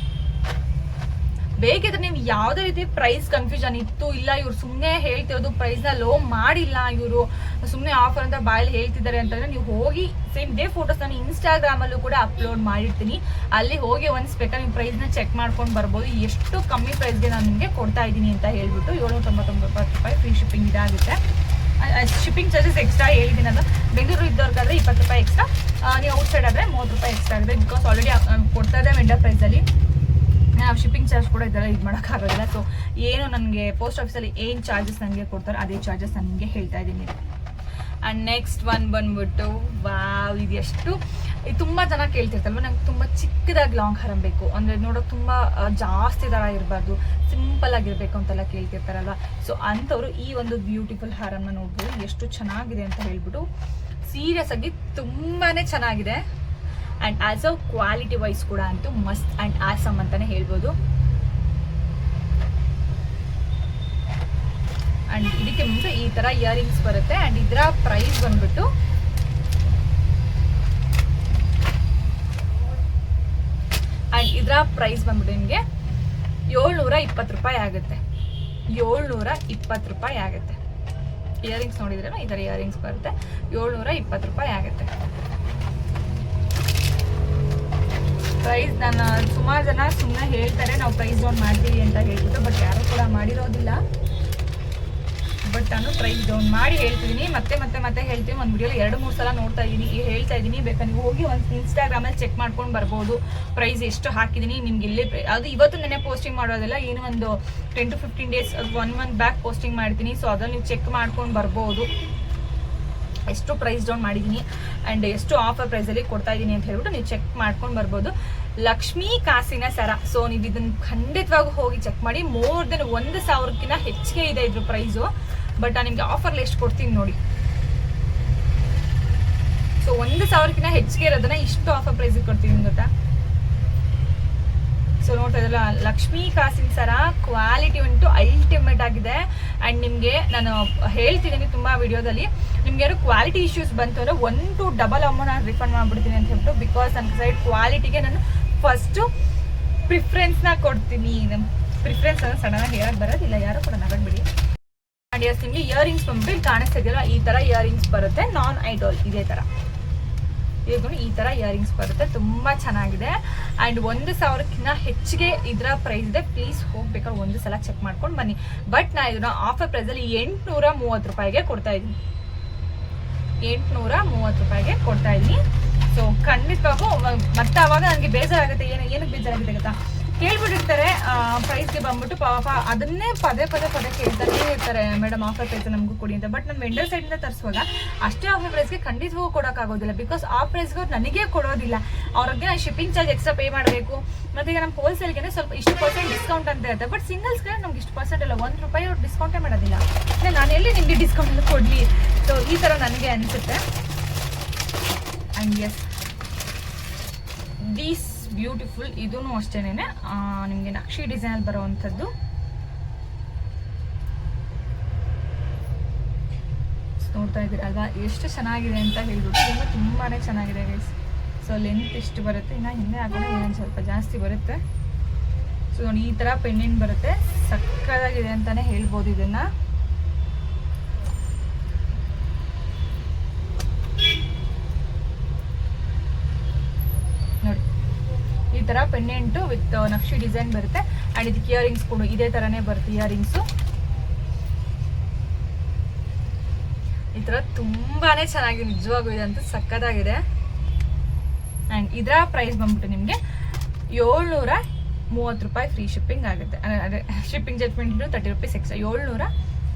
ಬೇಕಿದ್ರೆ ನೀವು ಯಾವುದೇ ರೀತಿ ಪ್ರೈಸ್ ಕನ್ಫ್ಯೂಷನ್ ಇತ್ತು ಇಲ್ಲ, ಇವ್ರು ಸುಮ್ಮನೆ ಹೇಳ್ತಿರೋದು ಪ್ರೈಸ್ನ ಲೋ ಮಾಡಿಲ್ಲ, ಇವರು ಸುಮ್ಮನೆ ಆಫರ್ ಅಂತ ಬಾಯಲ್ಲಿ ಹೇಳ್ತಿದ್ದಾರೆ ಅಂತಂದ್ರೆ ನೀವು ಹೋಗಿ ಸೇಮ್ ಡೇ ಫೋಟೋಸ್ ನಾನು ಇನ್ಸ್ಟಾಗ್ರಾಮಲ್ಲೂ ಕೂಡ ಅಪ್ಲೋಡ್ ಮಾಡಿರ್ತೀನಿ. ಅಲ್ಲಿ ಹೋಗಿ ಒಂದು ಬೇಕಾದ್ರೆ ನೀವು ಪ್ರೈಸ್ನ ಚೆಕ್ ಮಾಡ್ಕೊಂಡು ಬರ್ಬೋದು. ಎಷ್ಟು ಕಮ್ಮಿ ಪ್ರೈಸ್ಗೆ ನಾನು ನಿಮಗೆ ಕೊಡ್ತಾ ಇದ್ದೀನಿ ಅಂತ ಹೇಳ್ಬಿಟ್ಟು ಏಳ್ನೂರ ತೊಂಬತ್ತೊಂಬತ್ತು ರೂಪಾಯಿ ಫ್ರೀ ಶಿಪ್ಪಿಂಗ್ ಇದಾಗುತ್ತೆ. ಶಿಪ್ಪಿಂಗ್ ಚಾರ್ಜಸ್ ಎಕ್ಸ್ಟ್ರಾ ಹೇಳಿದ್ದೀನಲ್ಲ ಬೆಂಗಳೂರು ಇದ್ದವ್ರಿಗಾದ್ರೆ ಇಪ್ಪತ್ತು ರೂಪಾಯಿ ಎಕ್ಸ್ಟ್ರಾ ನೀವು ಔಟ್ ಸೈಡ್ ಆದರೆ ಮೂವತ್ತು ರೂಪಾಯಿ ಎಕ್ಸ್ಟ್ರಾ ಆಗಿದೆ ಬಿಕಾಸ್ ಆಲ್ರೆಡಿ ಕೊಡ್ತಾ ಇದೆ ಮೆಂಡರ್ ಪ್ರೈಸಲ್ಲಿ ನಾವು ಶಿಪ್ಪಿಂಗ್ ಚಾರ್ಜ್ ಕೂಡ ಇದೆಲ್ಲ ಇದು ಮಾಡೋಕ್ಕಾಗೋದಿಲ್ಲ ಸೊ ಏನು ನನಗೆ ಪೋಸ್ಟ್ ಆಫೀಸಲ್ಲಿ ಏನು ಚಾರ್ಜಸ್ ನನಗೆ ಕೊಡ್ತಾರೋ ಅದೇ ಚಾರ್ಜಸ್ ನಾನು ನಿಮಗೆ ಹೇಳ್ತಾ ಇದ್ದೀನಿ. ಆ್ಯಂಡ್ ನೆಕ್ಸ್ಟ್ ಒನ್ ಬಂದ್ಬಿಟ್ಟು, ವಾವ್, ಇದು ಎಷ್ಟು? ಇದು ತುಂಬ ಜನ ಕೇಳ್ತಿರ್ತಲ್ವ ನಂಗೆ ತುಂಬ ಚಿಕ್ಕದಾಗಿ ಲಾಂಗ್ ಹಾರಂ ಬೇಕು. ಅಂದರೆ ನೋಡೋಕೆ ತುಂಬ ಜಾಸ್ತಿ ಥರ ಇರಬಾರ್ದು. ಸಿಂಪಲ್ ಆಗಿರಬೇಕು ಅಂತೆಲ್ಲ ಕೇಳ್ತಿರ್ತಾರಲ್ವ? ಸೊ ಅಂಥವ್ರು ಈ ಒಂದು ಬ್ಯೂಟಿಫುಲ್ ಹಾರನ್ನ ನೋಡ್ಬೋದು. ಎಷ್ಟು ಚೆನ್ನಾಗಿದೆ ಅಂತ ಹೇಳ್ಬಿಟ್ಟು ಸೀರಿಯಸ್ ಆಗಿ ತುಂಬಾ ಚೆನ್ನಾಗಿದೆ. And as a quality wise ಕೂಡ ಅಂತೂ ಮಸ್ತ್ ಆ್ಯಂಡ್ ಆಸಮ್ ಅಂತಲೇ ಹೇಳ್ಬೋದು. ಆ್ಯಂಡ್ ಇದಕ್ಕೆ ಮುಂಚೆ ಈ ಥರ ಇಯರಿಂಗ್ಸ್ ಬರುತ್ತೆ. ಆ್ಯಂಡ್ ಇದರ ಪ್ರೈಸ್ ಬಂದ್ಬಿಟ್ಟು ಆ್ಯಂಡ್ ಇದರ ಪ್ರೈಸ್ ಬಂದ್ಬಿಟ್ಟು ನಿಮಗೆ ಏಳ್ನೂರ ಇಪ್ಪತ್ತು ರೂಪಾಯಿ ಆಗುತ್ತೆ. ಏಳ್ನೂರ ಇಪ್ಪತ್ತು ರೂಪಾಯಿ ಆಗುತ್ತೆ. ಇಯರಿಂಗ್ಸ್ ನೋಡಿದ್ರೆ ಈ ಥರ ಇಯರಿಂಗ್ಸ್ ಬರುತ್ತೆ. ಏಳ್ನೂರ ಇಪ್ಪತ್ತು ರೂಪಾಯಿ ಆಗುತ್ತೆ. ಪ್ರೈಸ್ ನಾನು ಸುಮಾರು ಜನ ಸುಮ್ಮನೆ ಹೇಳ್ತಾರೆ, ನಾವು ಪ್ರೈಸ್ ಡೌನ್ ಮಾಡ್ತೀವಿ ಅಂತ ಹೇಳ್ಬಿಟ್ಟು ಬಟ್ ಯಾರು ಕೂಡ ಮಾಡಿರೋದಿಲ್ಲ. ಬಟ್ ನಾನು ಪ್ರೈಸ್ ಡೌನ್ ಮಾಡಿ ಹೇಳ್ತಿದ್ದೀನಿ ಮತ್ತೆ ಮತ್ತೆ ಮತ್ತೆ ಹೇಳ್ತೀನಿ. ಒಂದು ವಿಡಿಯೋಲಿ ಎರಡು, ಮೂರು ಸಲ ನೋಡ್ತಾ ಇದ್ದೀನಿ. ಹೇಳ್ತಾ ಇದ್ದೀನಿ. ಬೇಕಾ ನೀವು ಹೋಗಿ ಒಂದು ಇನ್ಸ್ಟಾಗ್ರಾಮಲ್ಲಿ ಚೆಕ್ ಮಾಡ್ಕೊಂಡು ಬರ್ಬೋದು. ಪ್ರೈಸ್ ಎಷ್ಟು ಹಾಕಿದ್ದೀನಿ ನಿಮ್ಗೆ ಇಲ್ಲೇ ಅದು ಇವತ್ತು ನೆನೆ ಪೋಸ್ಟಿಂಗ್ ಮಾಡೋದಿಲ್ಲ, ಏನು ಒಂದು ten to fifteen days one month back posting ಮಾಡ್ತೀನಿ. ಸೊ ಅದನ್ನು ನೀವು ಚೆಕ್ ಮಾಡ್ಕೊಂಡು ಬರ್ಬೋದು. ಎಷ್ಟು ಪ್ರೈಸ್ ಡೌನ್ ಮಾಡಿದ್ದೀನಿ ಆ್ಯಂಡ್ ಎಷ್ಟು ಆಫರ್ ಪ್ರೈಸಲ್ಲಿ ಕೊಡ್ತಾ ಇದ್ದೀನಿ ಅಂತ ಹೇಳ್ಬಿಟ್ಟು ನೀವು ಚೆಕ್ ಮಾಡ್ಕೊಂಡು ಬರ್ಬೋದು. ಲಕ್ಷ್ಮೀ ಕಾಸಿನ ಸರ. ಸೊ ನೀವು ಇದನ್ನು ಖಂಡಿತವಾಗೂ ಹೋಗಿ ಚೆಕ್ ಮಾಡಿ. ಮೋರ್ ದೆನ್ ಒಂದು ಸಾವಿರಕ್ಕಿಂತ ಹೆಚ್ಚಿಗೆ ಇದೆ ಇದ್ರ ಪ್ರೈಸು ಬಟ್ ನಾನು ನಿಮಗೆ ಆಫರ್ಲಿ ಎಷ್ಟು ಕೊಡ್ತೀನಿ ನೋಡಿ. ಸೊ ಒಂದು ಸಾವಿರಕ್ಕಿಂತ ಹೆಚ್ಚಿಗೆ ಇರೋದನ್ನ ಇಷ್ಟು ಆಫರ್ ಪ್ರೈಸಿಗೆ ಕೊಡ್ತೀನಿ ಗೊತ್ತಾ? ಸೊ ನೋಡ್ತಾ ಇದ್ರಲ್ಲ, ಲಕ್ಷ್ಮೀ ಕಾಸಿನ ಸರ ಕ್ವಾಲಿಟಿ ಉಂಟು ಅಲ್ಟಿಮೇಟ್ ಆಗಿದೆ. ಆ್ಯಂಡ್ ನಿಮಗೆ ನಾನು ಹೇಳ್ತಿದ್ದೀನಿ ತುಂಬ ವಿಡಿಯೋದಲ್ಲಿ, ನಿಮ್ಗೆ ಯಾರು ಕ್ವಾಲಿಟಿ ಇಶ್ಯೂಸ್ ಬಂತು ಅಂದರೆ ಒನ್ ಟು ಡಬಲ್ ಅಮೌಂಟ್ ನಾನು ರಿಫಂಡ್ ಮಾಡ್ಬಿಡ್ತೀನಿ ಅಂತ ಹೇಳ್ಬಿಟ್ಟು ಬಿಕಾಸ್ ನನ್ನ ಸೈಡ್ ಕ್ವಾಲಿಟಿಗೆ ನಾನು ಫಸ್ಟು ಪ್ರಿಫರೆನ್ಸ್ನ ಕೊಡ್ತೀನಿ. ಪ್ರಿಫರೆನ್ಸ್ ಅಂದರೆ ಸಡನ್ನಾಗಿ ಹೇಳಕ್ಕೆ ಬರೋದಿಲ್ಲ, ಯಾರು ಕೂಡ ನಗಡ್ಬಿಡಿ ಎಸ್ ನಿಮಗೆ ಇಯರಿಂಗ್ಸ್ ಬಂದ್ಬಿಟ್ಟು ಇಲ್ಲಿ ಈ ಥರ ಇಯರಿಂಗ್ಸ್ ಬರುತ್ತೆ ನಾನ್ ಐಡೋಲ್ ಇದೇ ಥರ ಇವಾಗ ಈ ತರ ಇಯರಿಂಗ್ಸ್ ಬರುತ್ತೆ, ತುಂಬಾ ಚೆನ್ನಾಗಿದೆ. ಅಂಡ್ ಒಂದು ಸಾವಿರಕ್ಕಿಂತ ಹೆಚ್ಚಿಗೆ ಇದರ ಪ್ರೈಸ್ ಇದೆ. ಪ್ಲೀಸ್ ಹೋಗ್ಬೇಕಾದ್ರೆ ಒಂದು ಸಲ ಚೆಕ್ ಮಾಡ್ಕೊಂಡು ಬನ್ನಿ. ಬಟ್ ನಾ ಇದನ್ನ ಆಫರ್ ಪ್ರೈಸ್ ಅಲ್ಲಿ ಎಂಟ್ನೂರ ಮೂವತ್ತು ರೂಪಾಯಿಗೆ ಕೊಡ್ತಾ ಇದ್ದೀನಿ ಎಂಟ್ನೂರ ಮೂವತ್ತು ರೂಪಾಯಿಗೆ ಕೊಡ್ತಾ ಇದ್ದೀನಿ ಸೊ ಖಂಡಿತವಾಗೂ ಮತ್ತೆ ಅವಾಗ ನನಗೆ ಬೇಜಾರಾಗುತ್ತೆ. ಏನು ಏನಕ್ಕೆ ಬೇಜಾರಾಗುತ್ತೆ ಗೊತ್ತಾ? ಕೇಳ್ಬಿಟ್ಟಿರ್ತಾರೆ ಪ್ರೈಸ್ಗೆ ಬಂದ್ಬಿಟ್ಟು ಪಾಪ ಅದನ್ನೇ ಪದೇ ಪದೇ ಪದೇ ಕೇಳ್ತಾನೆ ಇರ್ತಾರೆ ಮೇಡಮ್ ಆಫರ್ ಪ್ರೈಸ್ ನಮಗೂ ಕೊಡಿ ಅಂತ. ಬಟ್ ನಾನು ವೆಂಡರ್ ಸೈಡಿಂದ ತರಿಸುವಾಗ ಅಷ್ಟೇ ಆಫರ್ ಪ್ರೈಸ್ಗೆ ಖಂಡಿತವಾಗೂ ಕೊಡೋಕ್ಕಾಗೋದಿಲ್ಲ ಬಿಕಾಸ್ ಆ ಪ್ರೈಸ್ಗೆ ನನಗೆ ಕೊಡೋದಿಲ್ಲ. ಅವ್ರಿಗೆ ಶಿಪ್ಪಿಂಗ್ ಚಾರ್ಜ್ ಎಕ್ಸ್ಟ್ರಾ ಪೇ ಮಾಡಬೇಕು. ಮತ್ತೆ ಈಗ ನಮ್ಮ ಹೋಲ್ಸೇಲ್ಗೆ ಸ್ವಲ್ಪ ಇಷ್ಟು ಪರ್ಸೆಂಟ್ ಡಿಸ್ಕೌಂಟ್ ಅಂತ ಇರುತ್ತೆ. ಬಟ್ ಸಿಂಗಲ್ಸ್ಗೆ ನಮ್ಗೆ ಇಷ್ಟು ಪರ್ಸೆಂಟ್ ಇಲ್ಲ ಒಂದು ರೂಪಾಯಿ ಅವ್ರು ಡಿಸ್ಕೌಂಟೇ ಮಾಡೋದಿಲ್ಲ. ಅಂದರೆ ನಾನು ಎಲ್ಲಿ ನಿಮಗೆ ಡಿಸ್ಕೌಂಟ್ ಕೊಡಲಿ? ಸೊ ಈ ಥರ ನನಗೆ ಅನಿಸುತ್ತೆ. ಆ್ಯಂಡ್ ಎಸ್ ದೀಸ್ ಬ್ಯೂಟಿಫುಲ್ ಇದೂ ಅಷ್ಟೇನೆ ನಿಮಗೆ ನಕ್ಷಿ ಡಿಸೈನಲ್ಲಿ ಬರುವಂಥದ್ದು. ನೋಡ್ತಾ ಇದ್ದೀರಿ? ಅಲ್ವಾ? ಎಷ್ಟು ಚೆನ್ನಾಗಿದೆ ಅಂತ ಹೇಳ್ಬಿಟ್ಟು ತುಂಬಾ ಚೆನ್ನಾಗಿದೆ ಗೈಸ್ ಸೊ ಲೆಂತ್ ಎಷ್ಟು ಬರುತ್ತೆ? ಇನ್ನು ಹಿಂದೆ ಹಾಕೋಣ ಇನ್ನೊಂದು ಸ್ವಲ್ಪ ಜಾಸ್ತಿ ಬರುತ್ತೆ. ಸೊ ಈ ಥರ ಪೆಂಡಿಂಗ್ ಬರುತ್ತೆ. ಸಕ್ಕದಾಗಿದೆ ಅಂತಲೇ ಹೇಳ್ಬೋದು ಇದನ್ನು ನೋಡಿ ತರ ಪೆಂಡೆಂಟು ವಿತ್ ನಕ್ಷಿ ಡಿಸೈನ್ ಬರುತ್ತೆ. ಅಂಡ್ ಇದಕ್ಕೆ ಇಯರಿಂಗ್ಸ್ ಕೂಡ ಇದೇ ತರನೇ ಬರುತ್ತೆ ಇಯರಿಂಗ್ಸು ಈ ತರ ತುಂಬಾನೇ ಚೆನ್ನಾಗಿ ನಿಜವಾಗೂ ಇದೆ ಅಂತ ಸಕ್ಕತ್ತಾಗಿದೆ ಅಂಡ್ ಇದರ ಪ್ರೈಸ್ ಬಂದ್ಬಿಟ್ಟು ನಿಮಗೆ ಏಳ್ನೂರ ಮೂವತ್ತು ರೂಪಾಯಿ ಫ್ರೀ ಶಿಪ್ಪಿಂಗ್ ಆಗುತ್ತೆ. ಅದೇ- shipping judgement thirty rupees extra ಏಳ್ನೂರ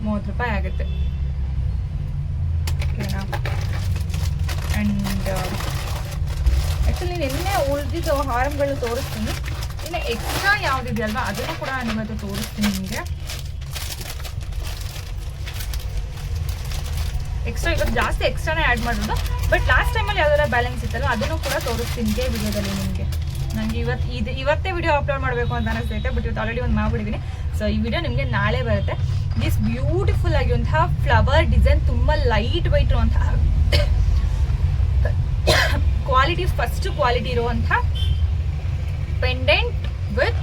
ಮೂವತ್ತು ರೂಪಾಯಿ ಆಗುತ್ತೆ. ಓಕೆನಾ ಆ್ಯಂಡ್ ಆ್ಯಕ್ಚುಲಿ ನಿನ್ನೆ ಉಳಿದಿದ್ದು ಹಾರಂಗಳು ತೋರಿಸ್ತೀನಿ. ಇನ್ನು ಎಕ್ಸ್ಟ್ರಾ ಯಾವುದಿದೆಯಲ್ವಾ ಅದನ್ನು ಕೂಡ ಇವತ್ತು ತೋರಿಸ್ತೀನಿ ನಿಮಗೆ. ಎಕ್ಸ್ಟ್ರಾ ಇವಾಗ ಜಾಸ್ತಿ ಎಕ್ಸ್ಟ್ರಾನೇ ಆ್ಯಡ್ ಮಾಡೋದು. ಬಟ್ ಲಾಸ್ಟ್ ಟೈಮಲ್ಲಿ ಯಾವ್ದಾರ ಬ್ಯಾಲೆನ್ಸ್ ಇತ್ತಲ್ಲ, ಅದನ್ನು ಕೂಡ ತೋರಿಸ್ತೀನಿ ಇದೇ ವಿಡಿಯೋದಲ್ಲಿ ನಿಮಗೆ. ನನಗೆ ಇವತ್ತು ಇದು, ಇವತ್ತೇ ವಿಡಿಯೋ ಅಪ್ಲೋಡ್ ಮಾಡಬೇಕು ಅಂತ ಅನಿಸ್ತೈತೆ ಬಟ್ ಇವತ್ತು ಆಲ್ರೆಡಿ ಒಂದು ಮಾಡಿಬಿಟ್ಟಿದ್ದೀನಿ ಸೊ ಈ ವಿಡಿಯೋ ನಿಮಗೆ ನಾಳೆ ಬರುತ್ತೆ. ದಿಸ್ ಬ್ಯೂಟಿಫುಲ್ ಆಗಿರುವಂತಹ ಫ್ಲವರ್ ಡಿಸೈನ್ ತುಂಬ ಲೈಟ್ ವೈಟ್ ಇರುವಂತಹ ಕ್ವಾಲಿಟಿ ಫಸ್ಟ್ ಕ್ವಾಲಿಟಿ ಇರುವಂಥ ಪೆಂಡೆಂಟ್ ವಿತ್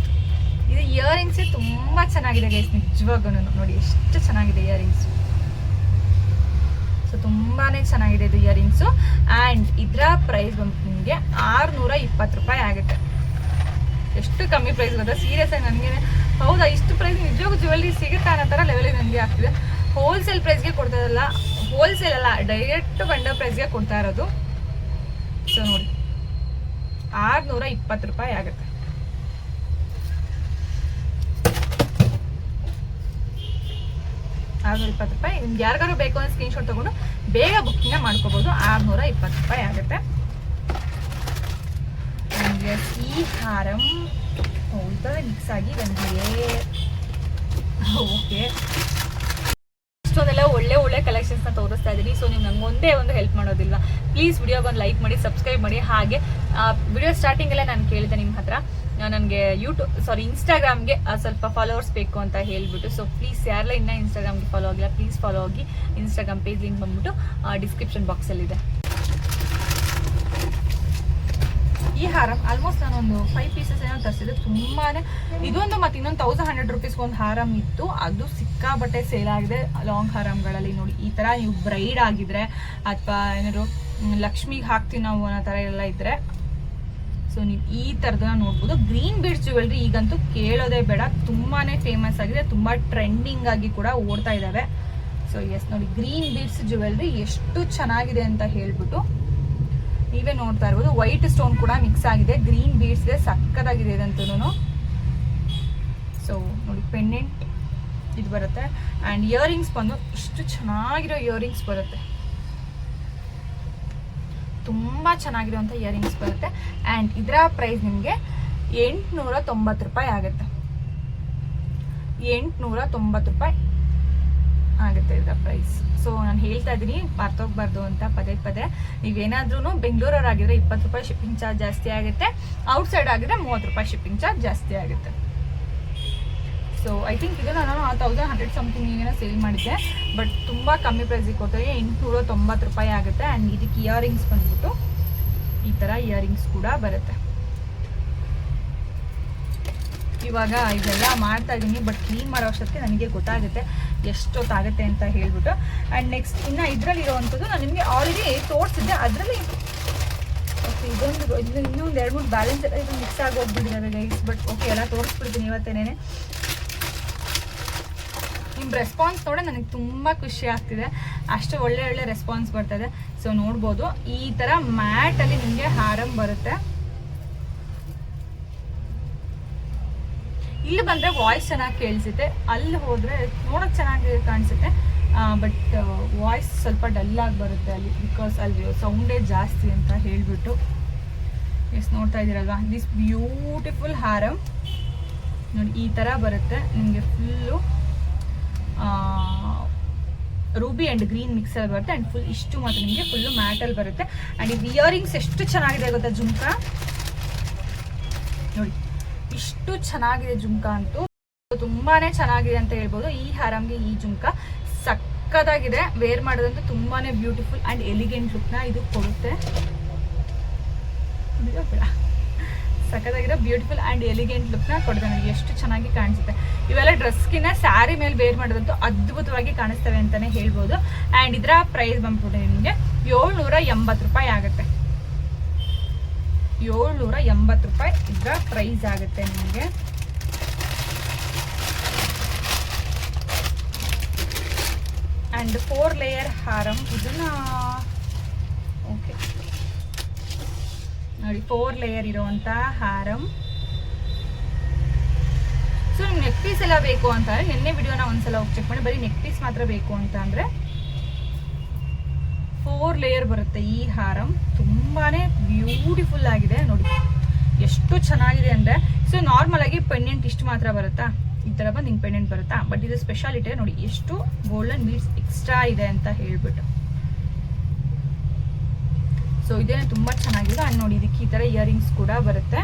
ಇದು ಇಯರಿಂಗ್ಸೇ ತುಂಬ ಚೆನ್ನಾಗಿದೆ ಗೈಸ್ ನಿಜವಾಗೂ ನೋಡಿ ಎಷ್ಟು ಚೆನ್ನಾಗಿದೆ ಇಯರಿಂಗ್ಸ್ ಸೊ ತುಂಬಾ ಚೆನ್ನಾಗಿದೆ ಇದು ಇಯರಿಂಗ್ಸು ಆ್ಯಂಡ್ ಇದರ ಪ್ರೈಸ್ ಬಂದು ನಿಮಗೆ ಆರುನೂರ ಇಪ್ಪತ್ತು ರೂಪಾಯಿ ಆಗುತ್ತೆ. ಎಷ್ಟು ಕಮ್ಮಿ ಪ್ರೈಸ್ ಗೊತ್ತಾ? ಸೀರಿಯಸ್ ಆಗಿ ನನಗೆ ಹೌದಾ? ಇಷ್ಟು ಪ್ರೈಸ್ ನಿಜವಾಗೂ ಜ್ಯುವೆಲ್ರಿ ಸಿಗುತ್ತಾ ಅನ್ನೋ ಥರ ಲೆವೆಲಿಗೆ ನನಗೆ ಆಗ್ತಿದೆ. ಹೋಲ್ಸೇಲ್ ಪ್ರೈಸ್ಗೆ ಕೊಡ್ತಾ ಇರಲ್ಲ ಹೋಲ್ಸೇಲ್ ಅಲ್ಲ ಡೈರೆಕ್ಟ್ ಬಂಡ ಪ್ರೈಸ್ಗೆ ಕೊಡ್ತಾ ಇರೋದು. ಸೊ ನೋಡಿ, ಆರ್ನೂರ ಇಪ್ಪತ್ತು ರೂಪಾಯಿ ಆಗುತ್ತೆ. ಆರ್ನೂರ ಇಪ್ಪತ್ತು ರೂಪಾಯಿ. ನಿಮ್ಗೆ ಯಾರಿಗಾರು ಬೇಕು ಅಂದ್ರೆ ಸ್ಕ್ರೀನ್ಶಾಟ್ ತಗೊಂಡು ಬೇಗ ಬುಕ್ಕಿಂಗ್ ಮಾಡ್ಕೋಬಹುದು ಆರ್ನೂರ ಇಪ್ಪತ್ತು ರೂಪಾಯಿ ಆಗುತ್ತೆ. ನಮಗೆ ಈ ಹಾರಂ ಮಿಕ್ಸ್ ಆಗಿ ಬಂದಿದೆ ಓಕೆ. ಇಷ್ಟೊಂದೆಲ್ಲ ಒಳ್ಳೆ ಒಳ್ಳೆ ಕಲೆಕ್ಷನ್ಸ್ನ ತೋರಿಸ್ತಾ ಇದ್ದೀನಿ. ಸೊ ನೀವು ನಂಗೆ ಒಂದೇ ಒಂದು ಹೆಲ್ಪ್ ಮಾಡೋದಿಲ್ಲ ಪ್ಲೀಸ್ ವಿಡಿಯೋಗೆ ಒಂದು ಲೈಕ್ ಮಾಡಿ ಸಬ್ಸ್ಕ್ರೈಬ್ ಮಾಡಿ. ಹಾಗೆ ವಿಡಿಯೋ ಸ್ಟಾರ್ಟಿಂಗಲ್ಲೇ ನಾನು ಕೇಳಿದೆ ನಿಮ್ಮ ಹತ್ರ. ನನಗೆ ಯೂಟ್ಯೂಬ್ ಸಾರಿ ಇನ್ಸ್ಟಾಗ್ರಾಮ್ಗೆ ಸ್ವಲ್ಪ ಫಾಲೋವರ್ಸ್ ಬೇಕು ಅಂತ ಹೇಳ್ಬಿಟ್ಟು. ಸೊ ಪ್ಲೀಸ್ ಯಾರೆಲ್ಲ ಇನ್ನೂ ಇನ್ಸ್ಟಾಗ್ರಾಮ್ಗೆ ಫಾಲೋ ಆಗಿಲ್ಲ ಪ್ಲೀಸ್ ಫಾಲೋ ಆಗಿ ಇನ್ಸ್ಟಾಗ್ರಾಮ್ ಪೇಜ್ ಲಿಂಕ್ ಬಂದ್ಬಿಟ್ಟು ಡಿಸ್ಕ್ರಿಪ್ಷನ್ ಬಾಕ್ಸಲ್ಲಿದೆ ಈ ಹಾರ ಆಲ್ಮೋಸ್ಟ್ ನಾನೊಂದು ಫೈವ್ ಪೀಸಸ್ ಏನೋ ತರಿಸಿದೆ. ತುಂಬಾನೇ ಇದೊಂದು ಮತ್ತೆ ಇನ್ನೊಂದು ತೌಸಂಡ್ ಹಂಡ್ರೆಡ್ ರುಪೀಸ್ಗೆ ಒಂದು ಹಾರಂ ಇತ್ತು. ಅದು ಸಿಕ್ಕಾಬಟ್ಟೆ ಸೇಲ್ ಆಗಿದೆ. ಲಾಂಗ್ ಹಾರಮ್ಗಳಲ್ಲಿ ನೋಡಿ, ಈ ಥರ ನೀವು ಬ್ರೈಡ್ ಆಗಿದ್ರೆ ಅಥವಾ ಏನಾದ್ರು ಲಕ್ಷ್ಮಿಗೆ ಹಾಕ್ತೀವಿ ನಾವು ಅನ್ನೋ ಥರ ಎಲ್ಲ ಇದ್ರೆ. ಸೊ ನೀವು ಈ ಥರದನ್ನ ನೋಡ್ಬೋದು. ಗ್ರೀನ್ ಬೀಡ್ಸ್ ಜ್ಯುವೆಲ್ರಿ ಈಗಂತೂ ಕೇಳೋದೇ ಬೇಡ. ತುಂಬಾನೇ ಫೇಮಸ್ ಆಗಿದೆ. ತುಂಬ ಟ್ರೆಂಡಿಂಗ್ ಆಗಿ ಕೂಡ ಓಡ್ತಾ ಇದ್ದಾವೆ ಸೊ ಎಸ್ ನೋಡಿ ಗ್ರೀನ್ ಬೀಡ್ಸ್ ಜ್ಯುವೆಲ್ರಿ ಎಷ್ಟು ಚೆನ್ನಾಗಿದೆ ಅಂತ ಹೇಳ್ಬಿಟ್ಟು ನೀವೇ ನೋಡ್ತಾ ಇರ್ಬೋದು. ವೈಟ್ ಸ್ಟೋನ್ ಕೂಡ ಮಿಕ್ಸ್ ಆಗಿದೆ. ಗ್ರೀನ್ ಬೀಡ್ಸ್ ಇದೆ. ಸಕ್ಕದಾಗಿದೆ ಇದಂತೂ ಸೊ ನೋಡಿ ಪೆಂಡೆಂಟ್ ಇದು ಬರುತ್ತೆ. ಆ್ಯಂಡ್ ಇಯರಿಂಗ್ಸ್ ಬಂದು ಇಷ್ಟು ಚೆನ್ನಾಗಿರೋ ಇಯರಿಂಗ್ಸ್ ಬರುತ್ತೆ. ತುಂಬ ಚೆನ್ನಾಗಿರುವಂಥ ಇಯರಿಂಗ್ಸ್ ಬರುತ್ತೆ. ಆ್ಯಂಡ್ ಇದರ ಪ್ರೈಸ್ ನಿಮಗೆ ಎಂಟುನೂರ ತೊಂಬತ್ತು ರೂಪಾಯಿ ಆಗುತ್ತೆ. ಎಂಟುನೂರ ತೊಂಬತ್ತು ರೂಪಾಯಿ. ಆಗುತ್ತೆ ಇದರ ಪ್ರೈಸ್ ಸೊ ನಾನು ಹೇಳ್ತಾ ಇದ್ದೀನಿ, ಮರ್ತೋಗ್ಬಾರ್ದು ಅಂತ ಪದೇ ಪದೇ. ನೀವೇನಾದ್ರೂ ಬೆಂಗಳೂರವರಾಗಿದ್ರೆ ಇಪ್ಪತ್ತು ರೂಪಾಯಿ ಶಿಪ್ಪಿಂಗ್ ಚಾರ್ಜ್ ಜಾಸ್ತಿ ಆಗುತ್ತೆ. ಔಟ್ಸೈಡ್ ಆಗಿದ್ರೆ ಮೂವತ್ತು ರೂಪಾಯಿ ಶಿಪ್ಪಿಂಗ್ ಚಾರ್ಜ್ ಜಾಸ್ತಿ ಆಗುತ್ತೆ. ಸೊ ಐ ಥಿಂಕ್ ಇದು ನಾನು ತೌಸಂಡ್ ಹಂಡ್ರೆಡ್ ಸಮಥಿಂಗ್ ಏನೋ ಸೇಲ್ ಮಾಡಿದ್ದೆ ಬಟ್ ತುಂಬ ಕಮ್ಮಿ ಪ್ರೈಸಿಗೆ ಕೊಟ್ಟರೆ ಎಂಟುನೂರ ತೊಂಬತ್ತು ರೂಪಾಯಿ ಆಗುತ್ತೆ. ಆ್ಯಂಡ್ ಇದಕ್ಕೆ ಇಯರಿಂಗ್ಸ್ ಬಂದ್ಬಿಟ್ಟು ಈ ಥರ ಇಯರಿಂಗ್ಸ್ ಕೂಡ ಬರುತ್ತೆ. ಇವಾಗ ಇದೆಲ್ಲ ಮಾಡ್ತಾ ಇದ್ದೀನಿ ಬಟ್ ಕ್ಲೀನ್ ಮಾಡೋ ಅಷ್ಟೊತ್ತಿಗೆ ನನಗೆ ಗೊತ್ತಾಗುತ್ತೆ ಎಷ್ಟೊತ್ತಾಗುತ್ತೆ ಅಂತ ಹೇಳ್ಬಿಟ್ಟು. ಆ್ಯಂಡ್ ನೆಕ್ಸ್ಟ್ ಇನ್ನು ಇದರಲ್ಲಿ ಇರೋವಂಥದ್ದು ನಾನು ನಿಮಗೆ ಆಲ್ರೆಡಿ ತೋರಿಸಿದ್ದೆ. ಅದರಲ್ಲಿ ಓಕೆ ಇದೊಂದು ಇದು ಇನ್ನೊಂದು ಎರಡು ಮೂರು ಬ್ಯಾಲೆನ್ಸ್ ಎಲ್ಲ ಇದು ಮಿಕ್ಸ್ ಆಗಿ ಹೋಗ್ಬಿಟ್ಟಿದ್ದಾವೆ ಗೈಸ್ ಬಟ್ ಓಕೆ ಎಲ್ಲ ತೋರಿಸ್ಬಿಡ್ತೀನಿ ಇವತ್ತೇನೆ ನಿಮ್ಮ ರೆಸ್ಪಾನ್ಸ್ ನೋಡ, ನನಗೆ ತುಂಬ ಖುಷಿ ಆಗ್ತಿದೆ. ಅಷ್ಟು ಒಳ್ಳೆ ಒಳ್ಳೆ ರೆಸ್ಪಾನ್ಸ್ ಬರ್ತದೆ ಸೊ ನೋಡ್ಬೋದು, ಈ ಥರ ಮ್ಯಾಟಲ್ಲಿ ನಿಮಗೆ ಹಾರಂ ಬರುತ್ತೆ. ಇಲ್ಲಿ ಬಂದರೆ ವಾಯ್ಸ್ ಚೆನ್ನಾಗಿ ಕೇಳಿಸುತ್ತೆ. ಅಲ್ಲಿ ಹೋದರೆ ನೋಡೋಕೆ ಚೆನ್ನಾಗಿ ಕಾಣಿಸುತ್ತೆ. ಬಟ್ ವಾಯ್ಸ್ ಸ್ವಲ್ಪ ಡಲ್ಲಾಗಿ ಬರುತ್ತೆ ಅಲ್ಲಿ ಬಿಕಾಸ್ ಅಲ್ಲಿ ಸೌಂಡೇ ಜಾಸ್ತಿ ಅಂತ ಹೇಳಿಬಿಟ್ಟು. ಎಸ್ ನೋಡ್ತಾ ಇದ್ದೀರಲ್ವ? ದಿಸ್ ಬ್ಯೂಟಿಫುಲ್ ಹಾರಮ್ ನೋಡಿ, ಈ ಥರ ಬರುತ್ತೆ. ನಿಮಗೆ ಫುಲ್ಲು ರೂಬಿ ಆ್ಯಂಡ್ ಗ್ರೀನ್ ಮಿಕ್ಸಲ್ಲಿ ಬರುತ್ತೆ. ಆ್ಯಂಡ್ ಫುಲ್ ಇಷ್ಟು ಮಾತ್ರ ನಿಮಗೆ ಫುಲ್ಲು ಮ್ಯಾಟಲ್ಲಿ ಬರುತ್ತೆ. ಆ್ಯಂಡ್ ಇದು ಇಯರಿಂಗ್ಸ್ ಎಷ್ಟು ಚೆನ್ನಾಗಿದೆ ಗೊತ್ತಾ, ಜುಮ್ಕ? ಚೆನ್ನಾಗಿದೆ ಜುಮ್ಕ ಅಂತೂ. ತುಂಬಾನೇ ಚೆನ್ನಾಗಿದೆ ಅಂತ ಹೇಳ್ಬೋದು. ಈ ಹರಂಗೆ ಈ ಜುಮ್ಕ ಸಕ್ಕದಾಗಿದೆ ವೇರ್ ಮಾಡೋದಂತೂ ತುಂಬಾನೇ ಬ್ಯೂಟಿಫುಲ್ ಅಂಡ್ ಎಲಿಗೆಂಟ್ ಲುಕ್ನ ಇದು ಕೊಡುತ್ತೆ. ಸಖತ್ತಾಗಿರೋ ಬ್ಯೂಟಿಫುಲ್ ಅಂಡ್ ಎಲಿಗೆಂಟ್ ಲುಕ್ನ ಕೊಡುತ್ತೆ ನನಗೆ ಎಷ್ಟು ಚೆನ್ನಾಗಿ ಕಾಣಿಸುತ್ತೆ. ಇವೆಲ್ಲ ಡ್ರೆಸ್ಗಿನ ಸ್ಯಾರಿ ಮೇಲೆ ವೇರ್ ಮಾಡೋದಂತೂ ಅದ್ಭುತವಾಗಿ ಕಾಣಿಸ್ತವೆ ಅಂತಲೇ ಹೇಳ್ಬೋದು. ಆ್ಯಂಡ್ ಇದರ ಪ್ರೈಸ್ ಬಂದ್ಬಿಟ್ಟು ನಿಮಗೆ. ಏಳ್ನೂರ ಎಂಬತ್ತು ರೂಪಾಯಿ ಆಗುತ್ತೆ. ಏಳ್ನೂರ ಎಂಬತ್ತು ರೂಪಾಯಿ ಇದರ ಪ್ರೈಸ್ ಆಗುತ್ತೆ ನಿಮಗೆ. ಆ್ಯಂಡ್ ಫೋರ್ ಲೇಯರ್ ಹಾರಂ ಇದನ್ನ ಓಕೆ ನೋಡಿ ಫೋರ್ ಲೇಯರ್ ಇರುವಂತ ಹಾರಂ. ಸೊ ನೆಕ್ ಪೀಸ್ ಎಲ್ಲ ಬೇಕು ಅಂತ ನಿನ್ನೆ ವಿಡಿಯೋನ ಒಂದ್ಸಲ ಹೋಗಿ ಚೆಕ್ ಮಾಡಿ, ಬರೀ ನೆಕ್ ಪೀಸ್ ಮಾತ್ರ ಬೇಕು ಅಂತ ಅಂದ್ರೆ ಫೋರ್ ಲೇಯರ್ ಬರುತ್ತೆ ಈ ಹಾರಂ. ತುಂಬಾನೇ ಬ್ಯೂಟಿಫುಲ್ ಆಗಿದೆ, ನೋಡಿ. ಎಷ್ಟು ಚೆನ್ನಾಗಿದೆ ಅಂದ್ರೆ ಸೊ ನಾರ್ಮಲ್ ಆಗಿ ಪೆಂಡೆಂಟ್ ಇಷ್ಟು ಮಾತ್ರ ಬರುತ್ತಾ? ಈ ತರ ಬಂದು ಹಿಂಗೆ ಪೆಂಡೆಂಟ್ ಬರುತ್ತಾ? ಬಟ್ ಇದು ಸ್ಪೆಷಾಲಿಟಿ ನೋಡಿ, ಎಷ್ಟು ಗೋಲ್ಡನ್ ಬೀಡ್ಸ್ ಎಕ್ಸ್ಟ್ರಾ ಇದೆ ಅಂತ ಹೇಳ್ಬಿಟ್ಟು. ಸೊ ಇದೇನೆ ತುಂಬಾ ಚೆನ್ನಾಗಿದೆ. ಅಂಡ್ ನೋಡಿ, ಇದಕ್ಕೆ ಈ ತರ ಇಯರಿಂಗ್ಸ್ ಕೂಡ ಬರುತ್ತೆ.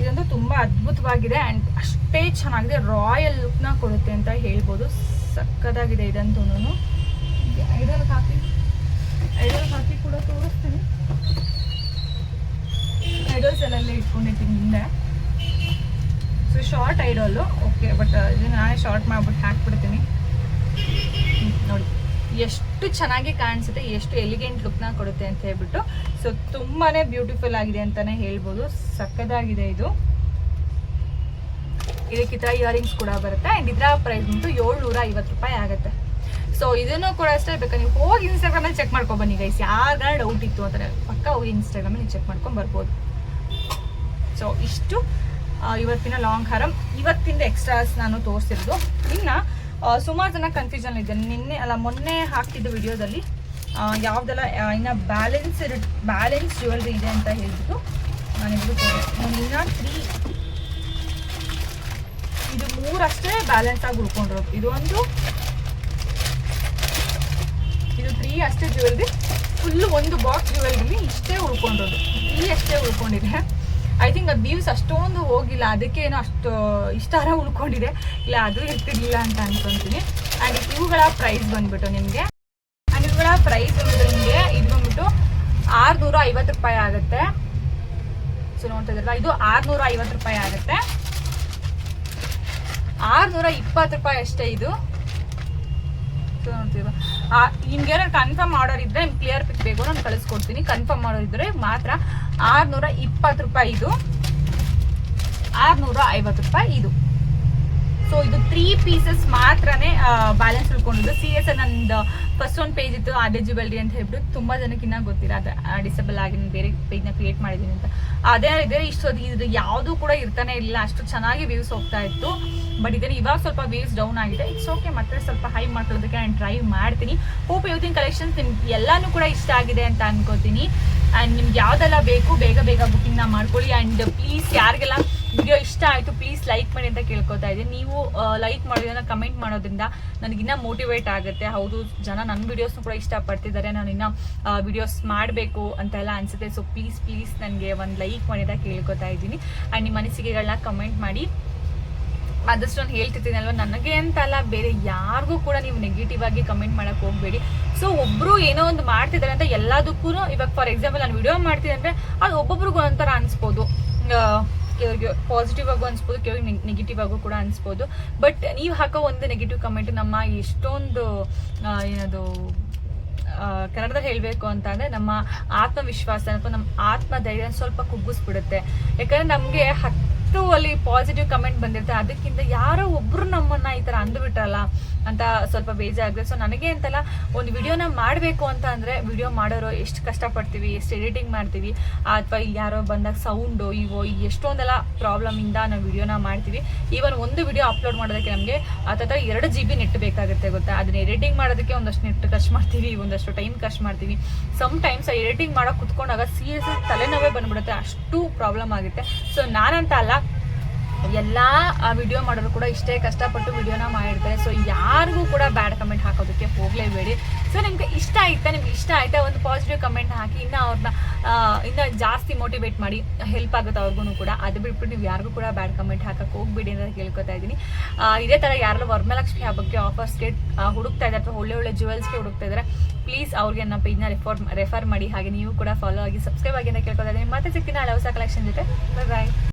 ಇದಂತೂ ತುಂಬಾ ಅದ್ಭುತವಾಗಿದೆ ಅಂಡ್ ಅಷ್ಟೇ ಚೆನ್ನಾಗಿದೆ. ರಾಯಲ್ ಲುಕ್ನ ಕೊಡುತ್ತೆ ಅಂತ ಹೇಳ್ಬೋದು. ಸಕ್ಕದಾಗಿದೆ ಇದಂತೂ ಐಡಲ್ ಹಾಕಿ ಐಡಲ್ ಹಾಕಿ ಕೂಡ ತೋರಿಸ್ತೀನಿ. ಐಡಲ್ಸ್ ಎಲ್ಲ ಇಟ್ಕೊಂಡಿರ್ತೀನಿ ಹಿಂದೆ. So short idol okay but ಇದು ನಾನೇ ಶಾರ್ಟ್ ಮಾಡ್ಬಿಟ್ಟು ಹಾಕ್ಬಿಡ್ತೀನಿ. ನೋಡಿ, ಎಷ್ಟು ಚೆನ್ನಾಗಿ ಕಾಣಿಸುತ್ತೆ, ಎಷ್ಟು ಎಲಿಗೆಂಟ್ ಲುಕ್ನ ಕೊಡುತ್ತೆ ಅಂತ ಹೇಳ್ಬಿಟ್ಟು. ಸೊ ತುಂಬಾ ಬ್ಯೂಟಿಫುಲ್ ಆಗಿದೆ ಅಂತಲೇ ಹೇಳ್ಬೋದು. ಸಕ್ಕದಾಗಿದೆ ಇದು. ಇದಕ್ಕೆ ಇಯರಿಂಗ್ಸ್ ಕೂಡ ಬರುತ್ತೆ. ಆ್ಯಂಡ್ ಇದರ ಪ್ರೈಸ್ ಬಂದು ಏಳ್ನೂರ ಐವತ್ತು ರೂಪಾಯಿ ಆಗುತ್ತೆ. ಸೊ ಇದನ್ನು ಕೂಡ ಅಷ್ಟೇ ಬೇಕಾ ನೀವು ಹೋಗಿ ಇನ್ಸ್ಟಾಗ್ರಾಮಲ್ಲಿ ಚೆಕ್ ಮಾಡ್ಕೊಂಡು ಬನ್ನಿ ಗೈಸ್ ಯಾರ ಡೌಟ್ ಇತ್ತು ಅಂದರೆ ಪಕ್ಕ ಹೋಗಿ ಇನ್ಸ್ಟಾಗ್ರಾಮಲ್ಲಿ ಚೆಕ್ ಮಾಡ್ಕೊಂಡು ಬರ್ಬೋದು. ಸೊ ಇಷ್ಟು ಇವತ್ತಿನ ಲಾಂಗ್ ಹಾರಂ ಇವತ್ತಿಂದ ಎಕ್ಸ್ಟ್ರಾಸ್ ನಾನು ತೋರಿಸಿರೋದು. ಇನ್ನು ಸುಮಾರು ಜನ ಕನ್ಫ್ಯೂಷನ್ ಇದೆ ನಿನ್ನೆ, ಅಲ್ಲ, ಮೊನ್ನೆ ಹಾಕ್ತಿದ್ದ ವಿಡಿಯೋದಲ್ಲಿ ಯಾವುದೆಲ್ಲ ಇನ್ನು ಬ್ಯಾಲೆನ್ಸ್ ಬ್ಯಾಲೆನ್ಸ್ ಜ್ಯುವೆಲ್ರಿ ಇದೆ ಅಂತ ಹೇಳ್ಬಿಟ್ಟು ನಾನು ತೋರಿಸ್ತೀನಿ. ಇನ್ನು ತ್ರೀ ಇದು ಮೂರಷ್ಟೇ ಬ್ಯಾಲೆನ್ಸ್ ಆಗಿ ಉಳ್ಕೊಂಡಿರೋದು. ಇದು ತ್ರೀ ಅಷ್ಟೇ ಜ್ಯುವೆಲ್ರಿ ಫುಲ್ಲು ಒಂದು ಬಾಕ್ಸ್ ಜ್ಯುವೆಲ್ರಿ ಇಷ್ಟೇ ಉಳ್ಕೊಂಡಿರೋದು ಈ ಅಷ್ಟೇ ಉಳ್ಕೊಂಡಿದೆ. ಐ ಥಿಂಕ್ ಅದು ಬೀವ್ಸ್ ಅಷ್ಟೊಂದು ಹೋಗಿಲ್ಲ. ಅದಕ್ಕೆ ಏನೋ ಅಷ್ಟು ಇಷ್ಟಾರ ಉಳ್ಕೊಂಡಿದೆ. ಇಲ್ಲ, ಅದು ಇರ್ತಿರ್ಲಿಲ್ಲ ಅಂತ ಅನ್ಕೊಂತೀನಿ. ಆ್ಯಂಡ್ ಇವುಗಳ ಪ್ರೈಸ್ ಬಂದ್ಬಿಟ್ಟು ನಿಮಗೆ ಆ್ಯಂಡ್ ಇವುಗಳ ಪ್ರೈಸ್ ಬಂದ್ಬಿಟ್ಟು ನಿಮಗೆ ಇದು ಬಂದ್ಬಿಟ್ಟು ಆರುನೂರ ಐವತ್ತು ರೂಪಾಯಿ ಆಗುತ್ತೆ. ಸೊ ನೋಡ್ತಾ ಇದು ಆರುನೂರ ಐವತ್ತು ರೂಪಾಯಿ ಆಗುತ್ತೆ. ಆರುನೂರ ಇಪ್ಪತ್ತು ರೂಪಾಯಿ ಅಷ್ಟೇ ಇದು. ಸೊ ನೋಡ್ತೀವ ನಿಮ್ಗೆ ಏನಾದ್ರು ಕನ್ಫರ್ಮ್ ಆರ್ಡರ್ ಇದ್ರೆ ನಿಮ್ಗೆ ಕ್ಲಿಯರ್ ಪಿಕ್ ಬೇಕು ನಾನು ಕಳಿಸ್ಕೊಡ್ತೀನಿ. ಕನ್ಫರ್ಮ್ ಆರ್ಡರ್ ಇದ್ರೆ ಮಾತ್ರ ಆರುನೂರ ಇಪ್ಪತ್ತು ರೂಪಾಯಿ ಇದು. ಆರುನೂರ ಐವತ್ತು ರೂಪಾಯಿ ಇದು. ಸೊ ಇದು ತ್ರೀ ಪೀಸಸ್ ಮಾತ್ರನೇ ಬ್ಯಾಲೆನ್ಸ್ ಉಳ್ಕೊಂಡಿದ್ದು. ಸಿ ಎಸ್ ನಂದು ಫಸ್ಟ್ ಒಂದು ಪೇಜ್ ಇತ್ತು ಆಡೆ ರೀ ಅಂತ ಹೇಳ್ಬಿಟ್ಟು ತುಂಬಾ ಜನಕ್ಕೆ ಇನ್ನೂ ಗೊತ್ತಿಲ್ಲ. ಅದು ಡಿಸೇಬಲ್ ಆಗಿ ನಾನು ಬೇರೆ ಪೇಜ್ನ ಕ್ರಿಯೇಟ್ ಮಾಡಿದ್ದೀನಿ ಅಂತ. ಅದೇ ಇದೇ ಅದು ಇದು ಯಾವುದು ಕೂಡ ಇರ್ತಾನೆ ಇಲ್ಲ ಅಷ್ಟು ಚೆನ್ನಾಗಿ ವ್ಯೂಸ್ ಹೋಗ್ತಾ ಇತ್ತು. ಬಟ್ ಇದನ್ನ ಇವಾಗ ಸ್ವಲ್ಪ ವ್ಯೂಸ್ ಡೌನ್ ಆಗಿದೆ. ಇಟ್ಸ್ ಓಕೆ ಮತ್ತೆ ಸ್ವಲ್ಪ ಹೈ ಮಾಡ್ಕೊಳ್ಳೋದಕ್ಕೆ ನಾನು ಟ್ರೈ ಮಾಡ್ತೀನಿ. ಹೋಪ್ ಇವತ್ತಿನ ಕಲೆಕ್ಷನ್ಸ್ ನಿಮ್ಗೆ ಎಲ್ಲಾನು ಕೂಡ ಇಷ್ಟ ಆಗಿದೆ ಅಂತ ಅನ್ಕೋತೀನಿ. ಆ್ಯಂಡ್ ನಿಮ್ಗೆ ಯಾವುದೆಲ್ಲ ಬೇಕು, ಬೇಗ ಬೇಗ ಬುಕ್ಕಿಂಗ್ನ ಮಾಡ್ಕೊಳ್ಳಿ. ಆ್ಯಂಡ್ ಪ್ಲೀಸ್ ಯಾರಿಗೆಲ್ಲ ವಿಡಿಯೋ ಇಷ್ಟ ಆಯಿತು ಪ್ಲೀಸ್ ಲೈಕ್ ಮಾಡಿ ಅಂತ ಕೇಳ್ಕೊತಾ ಇದ್ದೀನಿ. ನೀವು ಲೈಕ್ ಮಾಡೋದನ್ನ ಕಮೆಂಟ್ ಮಾಡೋದ್ರಿಂದ ನನಗಿನ್ನ ಮೋಟಿವೇಟ್ ಆಗುತ್ತೆ. ಹೌದು, ಜನ ನನ್ನ ವಿಡಿಯೋಸ್ನು ಕೂಡ ಇಷ್ಟಪಡ್ತಿದ್ದಾರೆ ನಾನು ಇನ್ನ ವಿಡಿಯೋಸ್ ಮಾಡಬೇಕು ಅಂತೆಲ್ಲ ಅನಿಸುತ್ತೆ. ಸೊ ಪ್ಲೀಸ್ ಪ್ಲೀಸ್ ನನಗೆ ಒಂದು ಲೈಕ್ ಮಾಡಿ ಅಂತ ಕೇಳ್ಕೊತಾ ಇದ್ದೀನಿ. ಆ್ಯಂಡ್ ನಿಮ್ಮ ಅನಿಸಿಕೆಗಳನ್ನ ಕಮೆಂಟ್ ಮಾಡಿ. ಆದಷ್ಟು ನಾನು ಹೇಳ್ತಿರ್ತೀನಲ್ವ ನನಗೆ ಅಂತಲ್ಲ, ಬೇರೆ ಯಾರಿಗೂ ಕೂಡ ನೀವು ನೆಗೆಟಿವ್ ಆಗಿ ಕಮೆಂಟ್ ಮಾಡೋಕೆ ಹೋಗಬೇಡಿ. ಸೊ ಒಬ್ಬರು ಏನೋ ಒಂದು ಮಾಡ್ತಿದ್ದಾರೆ ಅಂತ ಎಲ್ಲದಕ್ಕೂ ಇವಾಗ ಫಾರ್ ಎಕ್ಸಾಂಪಲ್ ನಾನು ವಿಡಿಯೋ ಮಾಡ್ತೀನಿ ಅಂದ್ರೆ, ಅದು ಒಬ್ಬೊಬ್ರಿಗೂ ಒಂಥರ ಅನ್ಸ್ಬೋದು. ಕೆಲವ್ರಿಗೆ ಪಾಸಿಟಿವ್ ಆಗು ಅನ್ಸ್ಬೋದು ಕೆಲವ್ರಿಗೆ ನೆಗೆಟಿವ್ ಆಗು ಕೂಡ ಅನ್ಸ್ಬೋದು. ಬಟ್ ನೀವು ಹಾಕೋ ಒಂದು ನೆಗೆಟಿವ್ ಕಮೆಂಟ್ ನಮ್ಮ ಎಷ್ಟೊಂದು ಏನದು ಕನ್ನಡದಲ್ಲಿ ಹೇಳಬೇಕು ಅಂತ ಅಂದರೆ ನಮ್ಮ ಆತ್ಮವಿಶ್ವಾಸ ಅಥವಾ ನಮ್ಮ ಆತ್ಮಧೈರ್ಯ ಸ್ವಲ್ಪ ಕುಗ್ಗಿಸ್ಬಿಡುತ್ತೆ. ಯಾಕಂದ್ರೆ ನಮಗೆ ಹತ್ತು ಅಲ್ಲಿ ಪಾಸಿಟಿವ್ ಕಮೆಂಟ್ ಬಂದಿರುತ್ತೆ. ಅದಕ್ಕಿಂತ ಯಾರೋ ಒಬ್ರು ನಮ್ಮನ್ನ ಈ ಥರ ಅಂದ್ಬಿಟ್ರಲ್ಲ ಅಂತ ಸ್ವಲ್ಪ ಬೇಜಾರಾಗಿದೆ ಸೊ ನನಗೆ ಅಂತಲ್ಲ ಒಂದು ವಿಡಿಯೋನ ಮಾಡಬೇಕು ಅಂತ ಅಂದರೆ ವಿಡಿಯೋ ಮಾಡೋರು ಎಷ್ಟು ಕಷ್ಟಪಡ್ತೀವಿ, ಎಷ್ಟು ಎಡಿಟಿಂಗ್ ಮಾಡ್ತೀವಿ, ಅಥವಾ ಇಲ್ಲಿ ಯಾರೋ ಬಂದಾಗ ಸೌಂಡು ಇವೋ ಎಷ್ಟೊಂದೆಲ್ಲ ಪ್ರಾಬ್ಲಮಿಂದ ನಾವು ವಿಡಿಯೋನ ಮಾಡ್ತೀವಿ. ಈವನ್ ಒಂದು ವಿಡಿಯೋ ಅಪ್ಲೋಡ್ ಮಾಡೋದಕ್ಕೆ ನಮಗೆ ಅಥವಾ ಎರಡು ಜಿ ಬಿ ನೆಟ್ ಬೇಕಾಗುತ್ತೆ ಗೊತ್ತಾ? ಅದನ್ನ ಎಡಿಟಿಂಗ್ ಮಾಡೋದಕ್ಕೆ ಒಂದಷ್ಟು ನೆಟ್ ಖರ್ಚು ಮಾಡ್ತೀವಿ, ಒಂದಷ್ಟು ಟೈಮ್ ಖರ್ಚು ಮಾಡ್ತೀವಿ. ಸಮ್ ಟೈಮ್ಸ್ ಎಡಿಟಿಂಗ್ ಮಾಡೋಕೆ ಕುತ್ಕೊಂಡಾಗ ಸೀರಿಯಸ್ ತಲೆನೋವೇ ಬಂದ್ಬಿಡುತ್ತೆ, ಅಷ್ಟು ಪ್ರಾಬ್ಲಮ್ ಆಗುತ್ತೆ. ಸೊ ನಾನಂತ ಅಲ್ಲ ಎಲ್ಲ ವಿಡಿಯೋ ಮಾಡೋರು ಕೂಡ ಇಷ್ಟೇ ಕಷ್ಟಪಟ್ಟು ವಿಡಿಯೋನ ಮಾಡಿರ್ತಾರೆ. ಸೊ ಯಾರಿಗೂ ಕೂಡ ಬ್ಯಾಡ್ ಕಮೆಂಟ್ ಹಾಕೋದಕ್ಕೆ ಹೋಗಲೇಬೇಡಿ. ಸೊ ನಿಮ್ಗೆ ಇಷ್ಟ ಆಯ್ತಾ? ನಿಮ್ಗೆ ಇಷ್ಟ ಆಯ್ತಾ? ಒಂದು ಪಾಸಿಟಿವ್ ಕಮೆಂಟ್ ಹಾಕಿ ಇನ್ನು ಅವ್ರನ್ನ ಇನ್ನು ಜಾಸ್ತಿ ಮೋಟಿವೇಟ್ ಮಾಡಿ ಹೆಲ್ಪ್ ಆಗುತ್ತೆ ಅವ್ರಿಗೂ ಕೂಡ. ಅದು ಬಿಟ್ಬಿಟ್ಟು ನೀವು ಯಾರಿಗೂ ಕೂಡ ಬ್ಯಾಡ್ ಕಮೆಂಟ್ ಹಾಕಕ್ಕೆ ಹೋಗ್ಬೇಡಿ ಅಂತ ಕೇಳ್ಕೊತಾ ಇದ್ದೀನಿ. ಆ, ಇದೇ ಥರ ಯಾರೆಲ್ಲ ವರ್ಮಲಕ್ಷ್ಮಿ ಹಬ್ಬಕ್ಕೆ ಆಫರ್ಸ್ಗೆ ಹುಡುಕ್ತಾ ಇದ್ದಾರೆ ಅಥವಾ ಒಳ್ಳೆ ಒಳ್ಳೆ ಜುವೆಲ್ಸ್ಗೆ ಹುಡುಕ್ತಾ ಇದ್ದಾರೆ ಪ್ಲೀಸ್ ಅವ್ರಿಗೆ ನಮ್ಮ ಪೇಜ್ನ ರೆಫರ್ ರೆಫರ್ ಮಾಡಿ. ಹಾಗೆ ನೀವು ಕೂಡ ಫಾಲೋ ಆಗಿ ಸಬ್ಸ್ಕ್ರೈಬ್ ಆಗಿ ಅಂತ ಕೇಳ್ಕೊತಾ ಇದ್ದೀನಿ. ಮತ್ತೆ ಸಿಗ್ತೀನಿ ನಾಳೆ ಹೊಸ ಕಲೆಕ್ಷನ್ ಜೊತೆ. ಬಾಯ್